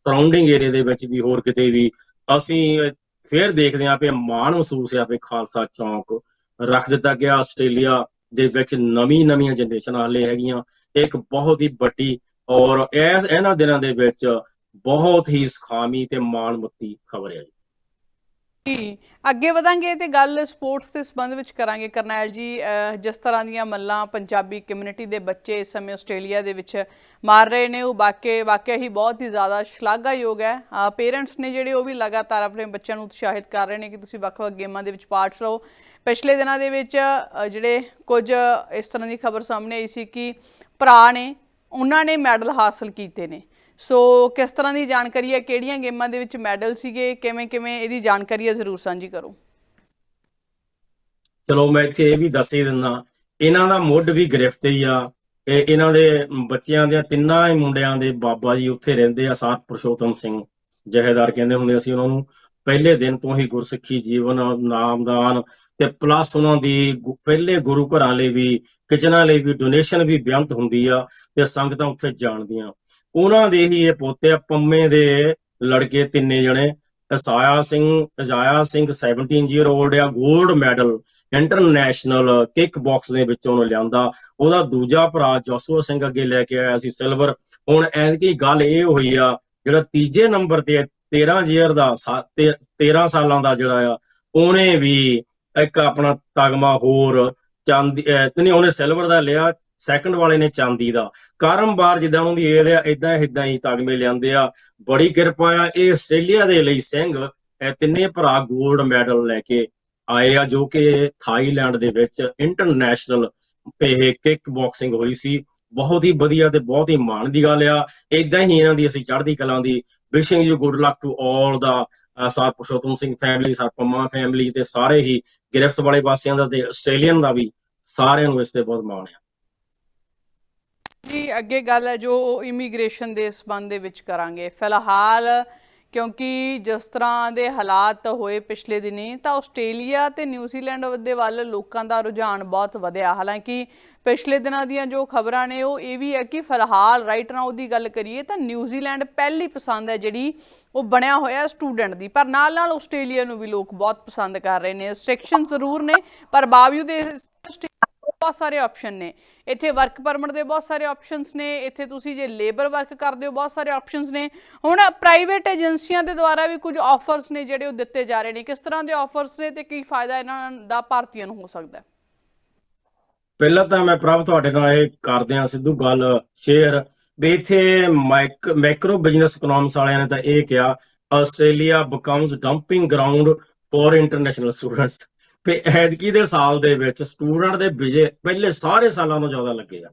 B: ਸਰਾਊਂਡਿੰਗ ਏਰੀਆ ਦੇ ਵਿੱਚ ਵੀ ਹੋਰ ਕਿਤੇ ਵੀ ਅਸੀਂ ਫੇਰ ਦੇਖਦੇ ਆ ਕਿ ਮਾਣ ਮਹਿਸੂਸ ਆ ਵੀ ਖਾਲਸਾ ਚੌਂਕ ਰੱਖ ਦਿੱਤਾ ਗਿਆ ਆਸਟ੍ਰੇਲੀਆ ਦੇ ਵਿੱਚ ਨਵੀਂ ਨਵੀਆਂ ਜਨਰੇਸ਼ਨਾਂ ਹਲੇ ਹੈਗੀਆਂ ਇੱਕ ਬਹੁਤ ਹੀ ਵੱਡੀ ਔਰ ਇਸ ਇਹਨਾਂ ਦਿਨਾਂ ਦੇ ਵਿੱਚ ਬਹੁਤ ਹੀ ਸੁਖਾਮੀ ਤੇ ਮਾਣਮੱਤੀ ਖਬਰ ਹੈ
A: ਜੀ, ਅੱਗੇ ਵਧਾਂਗੇ ਤੇ ਗੱਲ ਸਪੋਰਟਸ ਦੇ ਸੰਬੰਧ ਵਿੱਚ ਕਰਾਂਗੇ। ਕਰਨੈਲ ਜੀ ਜਿਸ ਤਰ੍ਹਾਂ ਦੀਆਂ ਮੱਲਾਂ ਪੰਜਾਬੀ ਕਮਿਊਨਿਟੀ ਦੇ ਬੱਚੇ ਇਸ ਸਮੇਂ ਆਸਟ੍ਰੇਲੀਆ ਦੇ ਵਿੱਚ ਮਾਰ ਰਹੇ ਨੇ, ਉਹ ਵਾਕਿਆ ਵਾਕਿਆ ਹੀ ਬਹੁਤ ਹੀ ਜ਼ਿਆਦਾ ਸ਼ਲਾਘਾਯੋਗ ਹੈ। ਪੇਰੈਂਟਸ ਨੇ ਜਿਹੜੇ ਉਹ ਵੀ ਲਗਾਤਾਰ ਆਪਣੇ ਬੱਚਿਆਂ ਨੂੰ ਉਤਸ਼ਾਹਿਤ ਕਰ ਰਹੇ ਨੇ ਕਿ ਤੁਸੀਂ ਵੱਖ-ਵੱਖ ਗੇਮਾਂ ਦੇ ਵਿੱਚ ਪਾਰਟਸ ਲਓ। ਪਿਛਲੇ ਦਿਨਾਂ ਦੇ ਵਿੱਚ ਜਿਹੜੇ ਕੁਝ ਇਸ ਤਰ੍ਹਾਂ ਦੀ ਖਬਰ ਸਾਹਮਣੇ ਆਈ ਸੀ ਕਿ ਭਰਾ ਨੇ, ਉਹਨਾਂ ਨੇ ਮੈਡਲ ਹਾਸਲ ਕੀਤੇ ਨੇ। ਸੋ ਕਿਸ ਤਰ੍ਹਾਂ ਦੀ ਜਾਣਕਾਰੀ ਹੈ? ਕਿਹੜੀਆਂ ਗੇਮਾਂ ਦੇ ਵਿੱਚ ਮੈਡਲ ਸੀਗੇ? ਕਿਵੇਂ ਕਿਵੇਂ ਇਹਦੀ ਜਾਣਕਾਰੀ ਹੈ? ਜ਼ਰੂਰ ਸਾਂਝੀ ਕਰੋ।
B: ਚਲੋ, ਮੈਂ ਇੱਥੇ ਇਹ ਵੀ ਦੱਸ ਹੀ ਦਿੰਦਾ। ਇਹਨਾਂ ਦਾ ਮੁੱਢ ਵੀ ਗ੍ਰਿਫਤ ਆ। ਇਹ, ਇਹਨਾਂ ਦੇ ਬੱਚਿਆਂ ਦੇ ਤਿੰਨਾਂ ਹੀ ਮੁੰਡਿਆਂ ਦੇ ਬਾਬਾ ਜੀ ਉੱਥੇ ਰਹਿੰਦੇ ਆ ਸਾਥ ਪੁਰਸ਼ੋਤਮ ਸਿੰਘ ਜਹੇਦਾਰ ਕਹਿੰਦੇ ਹੁੰਦੇ ਅਸੀਂ ਉਹਨਾਂ ਨੂੰ। ਪਹਿਲੇ ਦਿਨ ਤੋਂ ਹੀ ਗੁਰਸਿੱਖੀ ਜੀਵਨ ਨਾਮਦਾਨ ਤੇ ਪਲੱਸ ਉਹਨਾਂ ਦੀ ਪਹਿਲੇ ਗੁਰੂ ਘਰਾਂ ਲਈ ਵੀ, ਕਿਚਨਾਂ ਲਈ ਵੀ ਡੋਨੇਸ਼ਨ ਵੀ ਬੇਅੰਤ ਹੁੰਦੀ ਆ ਤੇ ਸੰਗਤਾਂ ਉੱਥੇ ਜਾਣਦੀਆਂ। ਉਹਨਾਂ ਦੇ ਹੀ ਇਹ ਪੋਤੇ ਆ, ਪੰਮੇ ਦੇ ਲੜਕੇ ਤਿੰਨੇ ਜਣੇ। ਅਸਾਇਆ ਸਿੰਘ ਅਜਾਇਆ ਸਿੰਘ 17 ਈਅਰ 올ਡ ਆ 골ਡ ਮੈਡਲ ਇੰਟਰਨੈਸ਼ਨਲ ਕਿਕ ਬਾਕਸ ਦੇ ਵਿੱਚ ਉਹਨੂੰ ਲਿਆਂਦਾ। ਉਹਦਾ ਦੂਜਾ ਭਰਾ ਜੋਸੂਆ ਸਿੰਘ ਅੱਗੇ ਲੈ ਕੇ ਆਇਆ ਸੀ ਸਿਲਵਰ ਹੁਣ ਐਤਕੀ ਗੱਲ ਇਹ ਹੋਈ ਆ ਜਿਹੜਾ ਤੀਜੇ ਨੰਬਰ ਤੇ 13 ਜੀਅਰ ਦਾ ਸਾ- ਤੇ- 13 ਸਾਲਾਂ ਦਾ ਜਿਹੜਾ ਆ ਉਹਨੇ ਵੀ ਇੱਕ ਆਪਣਾ ਤਗਮਾ ਹੋਰ ਚਾਂਦੀ ਨਹੀਂ ਉਹਨੇ ਸਿਲਵਰ ਦਾ ਲਿਆ। ਸੈਕੰਡ ਵਾਲੇ ਨੇ ਚਾਂਦੀ ਦਾ। ਕਾਰਮਬਾਰ ਜਿੱਦਾਂ ਉਹਦੀ ਏਜ ਆ ਇਦਾਂ ਇਦਾਂ ਹੀ ਤਗਮੇ ਲਿਆਂਦੇ ਆ। ਬੜੀ ਕਿਰਪਾ ਆ, ਇਹ ਆਸਟ੍ਰੇਲੀਆ ਦੇ ਲਈ ਸਿੰਘ, ਇਹ ਤਿੰਨੇ ਭਰਾ 골ਡ ਮੈਡਲ ਲੈ ਕੇ ਆਏ ਆ, ਜੋ ਕਿ ਥਾਈਲੈਂਡ ਦੇ ਵਿੱਚ ਇੰਟਰਨੈਸ਼ਨਲ ਇਹ ਕਿਕ ਬਾਕਸਿੰਗ ਹੋਈ ਸੀ। ਬਹੁਤ ਹੀ ਵਧੀਆ ਤੇ ਬਹੁਤ ਹੀ ਮਾਣ ਦੀ ਗੱਲ ਆ। ਇਦਾਂ ਹੀ ਇਹਨਾਂ ਦੀ ਅਸੀਂ ਚੜ੍ਹਦੀ ਕਲਾਂ ਦੀ wishing you good luck to all ਦਾ ਸਾਰ ਪੁਰਸ਼ੋਤਮ ਸਿੰਘ ਫੈਮਿਲੀ ਸਾਰ ਪੰਮਾ ਫੈਮਿਲੀ ਤੇ ਸਾਰੇ ਹੀ ਗ੍ਰਿਫਤ ਵਾਲੇ ਵਾਸੀਆਂ ਦਾ ਤੇ ਆਸਟ੍ਰੇਲੀਅਨ ਦਾ ਵੀ ਸਾਰਿਆਂ ਨੂੰ ਇਸ ਤੇ ਬਹੁਤ ਮਾਣ ਆ।
A: ਜੀ, ਅੱਗੇ ਗੱਲ ਹੈ ਜੋ ਇਮੀਗ੍ਰੇਸ਼ਨ ਦੇ ਸੰਬੰਧ ਦੇ ਵਿੱਚ ਕਰਾਂਗੇ। ਫਿਲਹਾਲ ਕਿਉਂਕਿ ਜਿਸ ਤਰ੍ਹਾਂ ਦੇ ਹਾਲਾਤ ਹੋਏ ਪਿਛਲੇ ਦਿਨੀ, ਤਾਂ ਆਸਟ੍ਰੇਲੀਆ ਤੇ ਨਿਊਜ਼ੀਲੈਂਡ ਦੇ ਵੱਲ ਲੋਕਾਂ ਦਾ ਰੁਝਾਨ ਬਹੁਤ ਵਧਿਆ। ਹਾਲਾਂਕਿ ਪਿਛਲੇ ਦਿਨਾਂ ਦੀਆਂ ਜੋ ਖਬਰਾਂ ਨੇ, ਉਹ ਇਹ ਵੀ ਹੈ ਕਿ ਫਿਲਹਾਲ ਰਾਈਟ ਨਾਓ ਦੀ ਗੱਲ ਕਰੀਏ, ਤਾਂ ਨਿਊਜ਼ੀਲੈਂਡ ਪਹਿਲੀ ਪਸੰਦ ਹੈ ਜਿਹੜੀ, ਉਹ ਬਣਿਆ ਹੋਇਆ ਸਟੂਡੈਂਟ ਦੀ। ਪਰ ਨਾਲ ਨਾਲ ਆਸਟ੍ਰੇਲੀਆ ਨੂੰ ਵੀ ਲੋਕ ਬਹੁਤ ਪਸੰਦ ਕਰ ਰਹੇ ਨੇ। ਰਿਸਟ੍ਰਿਕਸ਼ਨ ਜ਼ਰੂਰ ਨੇ, ਪਰ ਬਾਵਜੂਦ ਇਸ ਬਹੁਤ ਸਾਰੇ ਆਪਸ਼ਨ ਨੇ। ਇੱਥੇ ਵਰਕ ਪਰਮਿਟ ਦੇ ਬਹੁਤ ਸਾਰੇ ਆਪਸ਼ਨਸ ਨੇ, ਇੱਥੇ ਤੁਸੀਂ ਜੇ ਲੇਬਰ ਵਰਕ ਕਰਦੇ ਹੋ, ਬਹੁਤ ਸਾਰੇ ਆਪਸ਼ਨਸ ਨੇ। ਹੁਣ ਪ੍ਰਾਈਵੇਟ ਏਜੰਸੀਆਂ ਦੇ ਦੁਆਰਾ ਵੀ ਕੁਝ ਆਫਰਸ ਨੇ ਜਿਹੜੇ ਉਹ ਦਿੱਤੇ ਜਾ ਰਹੇ ਨੇ। ਕਿਸ ਤਰ੍ਹਾਂ ਦੇ ਆਫਰਸ ਨੇ ਤੇ ਕੀ ਫਾਇਦਾ ਇਹਨਾਂ ਦਾ ਭਾਰਤੀਆਂ ਨੂੰ ਹੋ ਸਕਦਾ ਹੈ?
B: ਪਹਿਲਾਂ ਤਾਂ ਮੈਂ ਪ੍ਰਭ ਤੁਹਾਡੇ ਨਾਲ ਇਹ ਕਰਦੇ ਆ ਸਿੱਧੂ ਗੱਲ ਸ਼ੇਅਰ ਵੀ ਇੱਥੇ ਮੈਕਰੋ ਬਿਜ਼ਨਸ ਇਕਨੋਮਿਕਸ ਵਾਲਿਆਂ ਨੇ ਤਾਂ ਇਹ ਕਿਹਾ Australia becomes dumping ground for international students ਵੀ ਐਤਕੀ ਦੇ ਸਾਲ ਦੇ ਵਿੱਚ ਸਟੂਡੈਂਟ ਦੇ ਵਿਜੇ ਪਹਿਲੇ ਸਾਰੇ ਸਾਲਾਂ ਨਾਲੋਂ ਜ਼ਿਆਦਾ ਲੱਗੇ ਆ।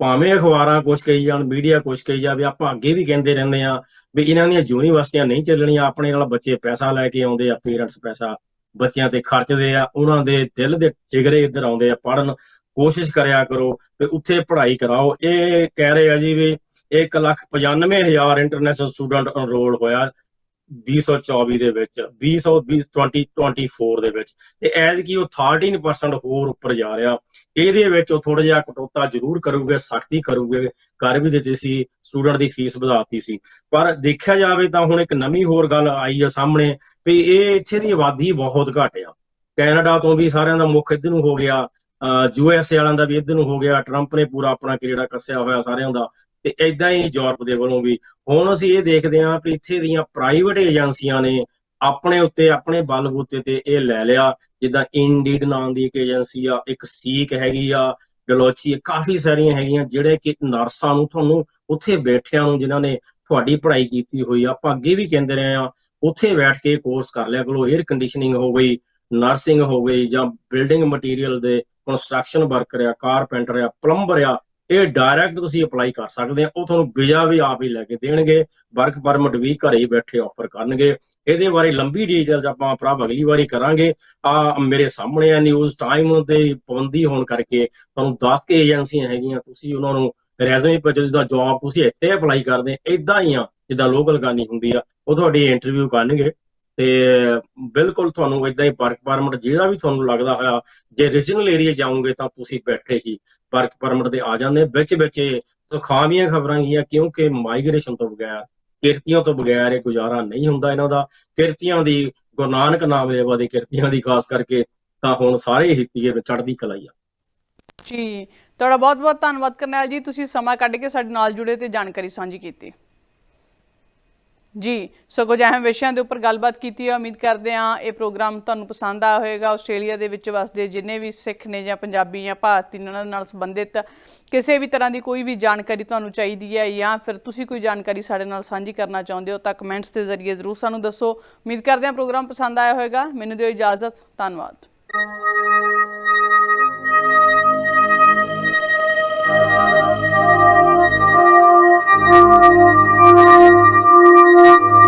B: ਭਾਵੇਂ ਅਖਬਾਰਾਂ ਕੁਛ ਕਹੀ ਜਾਣ, ਮੀਡੀਆ ਕੁਛ ਕਹੀ ਜਾ ਵੀ ਆਪਾਂ ਅੱਗੇ ਵੀ ਕਹਿੰਦੇ ਰਹਿੰਦੇ ਆ ਵੀ ਇਹਨਾਂ ਦੀਆਂ ਯੂਨੀਵਰਸਿਟੀਆਂ ਨਹੀਂ ਚੱਲਣੀਆਂ, ਆਪਣੇ ਨਾਲ ਬੱਚੇ ਪੈਸਾ ਲੈ ਕੇ ਆਉਂਦੇ ਆ, ਪੇਰੈਂਟਸ ਪੈਸਾ ਬੱਚਿਆਂ ਤੇ ਖਰਚਦੇ ਆ, ਉਹਨਾਂ ਦੇ ਦਿਲ ਦੇ ਜਿਗਰੇ ਇੱਧਰ ਆਉਂਦੇ ਆ ਪੜਨ ਕੋਸ਼ਿਸ਼ ਕਰਿਆ ਕਰੋ ਤੇ ਉੱਥੇ ਪੜ੍ਹਾਈ ਕਰਾਓ। ਇਹ ਕਹਿ ਰਹੇ ਆ ਜੀ ਵੀ 195000 ਇੰਟਰਨੈਸ਼ਨਲ ਸਟੂਡੈਂਟ ਅਨਰੋਲ ਹੋਇਆ। 2024 ਦੇ ਵਿੱਚ 2024 ਦੇ ਵਿੱਚ। ਤੇ ਐਦ ਉਹ 13% ਹੋਰ ਉੱਪਰ ਜਾ ਰਿਹਾ। ਇਹਦੇ ਵਿੱਚ ਉਹ ਥੋੜਾ ਜਿਹਾ ਕਟੌਤਾ ਜ਼ਰੂਰ ਕਰੂਗੇ, ਸਖਤੀ ਕਰੂਗੇ, ਕਰ ਵੀ ਦਿੱਤੀ ਸੀ, ਸਟੂਡੈਂਟ ਦੀ ਫੀਸ ਵਧਾਤੀ ਸੀ। ਪਰ ਦੇਖਿਆ ਜਾਵੇ ਤਾਂ ਹੁਣ ਇੱਕ ਨਵੀਂ ਹੋਰ ਗੱਲ ਆਈ ਆ ਸਾਹਮਣੇ, ਵੀ ਇਹ ਇੱਥੇ ਦੀ ਆਬਾਦੀ ਬਹੁਤ ਘੱਟ ਆ। ਕੈਨੇਡਾ ਤੋਂ ਵੀ ਸਾਰਿਆਂ ਦਾ ਮੁੱਖ ਇੱਧਰ ਨੂੰ ਹੋ ਗਿਆ। ਯੂ ਐਸ ਏ ਵਾਲਿਆਂ ਦਾ ਵੀ ਇੱਧਰ ਨੂੰ ਹੋ ਗਿਆ। ਟਰੰਪ ਨੇ ਪੂਰਾ ਆਪਣਾ ਕਿਹੜਾ ਕੱਸਿਆ ਹੋਇਆ ਸਾਰਿਆਂ ਦਾ। ਤੇ ਐਦਾਂ ਹੀ ਯੂਰਪ ਦੇ ਵੱਲੋਂ ਵੀ। ਹੁਣ ਅਸੀਂ ਇਹ ਦੇਖਦੇ ਹਾਂ ਕਿ ਇੱਥੇ ਦੀਆਂ ਪ੍ਰਾਈਵੇਟ ਏਜੰਸੀਆਂ ਨੇ ਆਪਣੇ ਉੱਤੇ, ਆਪਣੇ ਬਲਬੂਤੇ ਤੇ ਇਹ ਲੈ ਲਿਆ। ਜਿੱਦਾਂ ਇੰਡੀਡ ਨਾਮ ਦੀ ਇੱਕ ਏਜੰਸੀ ਆ, ਇੱਕ ਸੀਕ ਹੈਗੀ ਆ ਡਲੋਚੀ ਕਾਫੀ ਸਾਰੀਆਂ ਹੈਗੀਆਂ, ਜਿਹੜੇ ਕਿ ਨਰਸਾਂ ਨੂੰ, ਤੁਹਾਨੂੰ ਉੱਥੇ ਬੈਠਿਆਂ ਨੂੰ ਜਿਨ੍ਹਾਂ ਨੇ ਤੁਹਾਡੀ ਪੜ੍ਹਾਈ ਕੀਤੀ ਹੋਈ ਆ, ਆਪਾਂ ਅੱਗੇ ਵੀ ਕਹਿੰਦੇ ਰਹੇ ਆ ਉੱਥੇ ਬੈਠ ਕੇ ਕੋਰਸ ਕਰ ਲਿਆ ਕਰੋ। 에ਅਰ ਕੰਡੀਸ਼ਨਿੰਗ ਹੋ ਗਈ ਨਰਸਿੰਗ ਹੋ ਗਈ ਜਾਂ ਬਿਲਡਿੰਗ ਮਟੀਰੀਅਲ ਦੇ ਕੰਸਟਰਕਸ਼ਨ ਵਰਕਰ ਆ ਕਾਰਪੈਂਟਰ ਆ ਪਲੰਬਰ ਆ ਇਹ ਡਾਇਰੈਕਟ ਤੁਸੀਂ ਅਪਲਾਈ ਕਰ ਸਕਦੇ ਆ। ਉਹ ਤੁਹਾਨੂੰ ਵੀਜ਼ਾ ਵੀ ਆਪ ਹੀ ਲੈ ਕੇ ਦੇਣਗੇ। ਵਰਕ ਪਰਮਿਟ ਵੀ ਘਰੇ ਹੀ ਬੈਠੇ ਆਫਰ ਕਰਨਗੇ। ਇਹਦੇ ਬਾਰੇ ਲੰਬੀ ਡਿਟੇਲਸ ਆਪਾਂ ਪ੍ਰਭ ਅਗਲੀ ਵਾਰੀ ਕਰਾਂਗੇ। ਆ ਮੇਰੇ ਸਾਹਮਣੇ ਆ ਨਿਊਜ਼ ਟਾਈਮ ਤੇ ਪਾਬੰਦੀ ਹੋਣ ਕਰਕੇ ਤੁਹਾਨੂੰ 10 ਕੇ ਏਜੰਸੀਆਂ ਹੈਗੀਆਂ। ਤੁਸੀਂ ਉਹਨਾਂ ਨੂੰ ਰੈਜ਼ੂਮੇ ਭੇਜੋ ਜਿਹਦਾ ਜੌਬ ਤੁਸੀਂ ਇੱਥੇ ਅਪਲਾਈ ਕਰਦੇ। ਇਦਾਂ ਹੀ ਆ, ਜਿੱਦਾਂ ਲੋਕਲ ਗਾਨੀ ਹੁੰਦੀ ਆ, ਉਹ ਤੁਹਾਡੀ ਇੰਟਰਵਿਊ ਕਰਨਗੇ। ਤੇ ਬਿਲਕੁਲ ਤੁਹਾਨੂੰ ਇਦਾਂ ਹੀ ਵਰਕ ਪਰਮਿਟ ਜਿਹੜਾ ਵੀ ਤੁਹਾਨੂੰ ਲੱਗਦਾ ਹੋਇਆ, ਜੇ ਰੀਜਨਲ ਏਰੀਆ ਜਾਓਗੇ ਤਾਂ ਤੁਸੀਂ ਬੈਠੇ ਹੀ ਵਰਕ ਪਰਮਿਟ ਦੇ ਆ ਜਾਂਦੇ। ਵਿੱਚ ਵਿੱਚ ਸੁਖਾਵੀਆਂ ਖਬਰਾਂ ਗੀਆਂ ਕਿਉਂਕਿ ਮਾਈਗ੍ਰੇਸ਼ਨ ਤੋਂ ਬਗੈਰ, ਕਿਰਤੀਆਂ ਤੋਂ ਬਗੈਰ ਇਹ ਗੁਜ਼ਾਰਾ ਨਹੀਂ ਹੁੰਦਾ ਇਹਨਾਂ ਦਾ। ਕਿਰਤੀਆਂ ਦੀ, ਗੁਰੂ ਨਾਨਕ ਨਾਮ ਲੇਵਾ ਦੀ ਕਿਰਤੀਆਂ ਦੀ ਖਾਸ ਕਰਕੇ ਤਾਂ ਹੁਣ ਸਾਰੇ ਹੀ ਤੀਏ ਚੜ੍ਹਦੀ ਕਲਾਈ ਆ।
A: ਜੀ, ਤੁਹਾਡਾ ਬਹੁਤ ਬਹੁਤ ਧੰਨਵਾਦ ਕਰਨੈਲ ਜੀ। ਤੁਸੀਂ ਸਮਾਂ ਕੱਢ ਕੇ ਸਾਡੇ ਨਾਲ ਜੁੜੇ ਤੇ ਜਾਣਕਾਰੀ ਸਾਂਝੀ ਕੀਤੀ। ਜੀ ਸੋ ਕੁਝ ਅਹਿਮ ਵਿਸ਼ਿਆਂ ਦੇ ਉੱਪਰ ਗੱਲਬਾਤ ਕੀਤੀ ਹੈ ਉਮੀਦ ਕਰਦੇ ਹਾਂ ਇਹ ਪ੍ਰੋਗਰਾਮ ਤੁਹਾਨੂੰ ਪਸੰਦ ਆਇਆ ਹੋਵੇਗਾ। ਆਸਟ੍ਰੇਲੀਆ ਦੇ ਵਿੱਚ ਵਸਦੇ ਜਿੰਨੇ ਵੀ ਸਿੱਖ ਨੇ ਜਾਂ ਪੰਜਾਬੀ ਜਾਂ ਭਾਰਤੀ ਨੇ, ਉਹਨਾਂ ਨਾਲ ਸੰਬੰਧਿਤ ਕਿਸੇ ਵੀ ਤਰ੍ਹਾਂ ਦੀ ਕੋਈ ਵੀ ਜਾਣਕਾਰੀ ਤੁਹਾਨੂੰ ਚਾਹੀਦੀ ਹੈ ਜਾਂ ਫਿਰ ਤੁਸੀਂ ਕੋਈ ਜਾਣਕਾਰੀ ਸਾਡੇ ਨਾਲ ਸਾਂਝੀ ਕਰਨਾ ਚਾਹੁੰਦੇ ਹੋ ਤਾਂ ਕਮੈਂਟਸ ਦੇ ਜ਼ਰੀਏ ਜ਼ਰੂਰ ਸਾਨੂੰ ਦੱਸੋ। ਉਮੀਦ ਕਰਦੇ ਹਾਂ ਪ੍ਰੋਗਰਾਮ ਪਸੰਦ ਆਇਆ ਹੋਵੇਗਾ। ਮੈਨੂੰ ਦਿਓ ਇਜਾਜ਼ਤ। ਧੰਨਵਾਦ।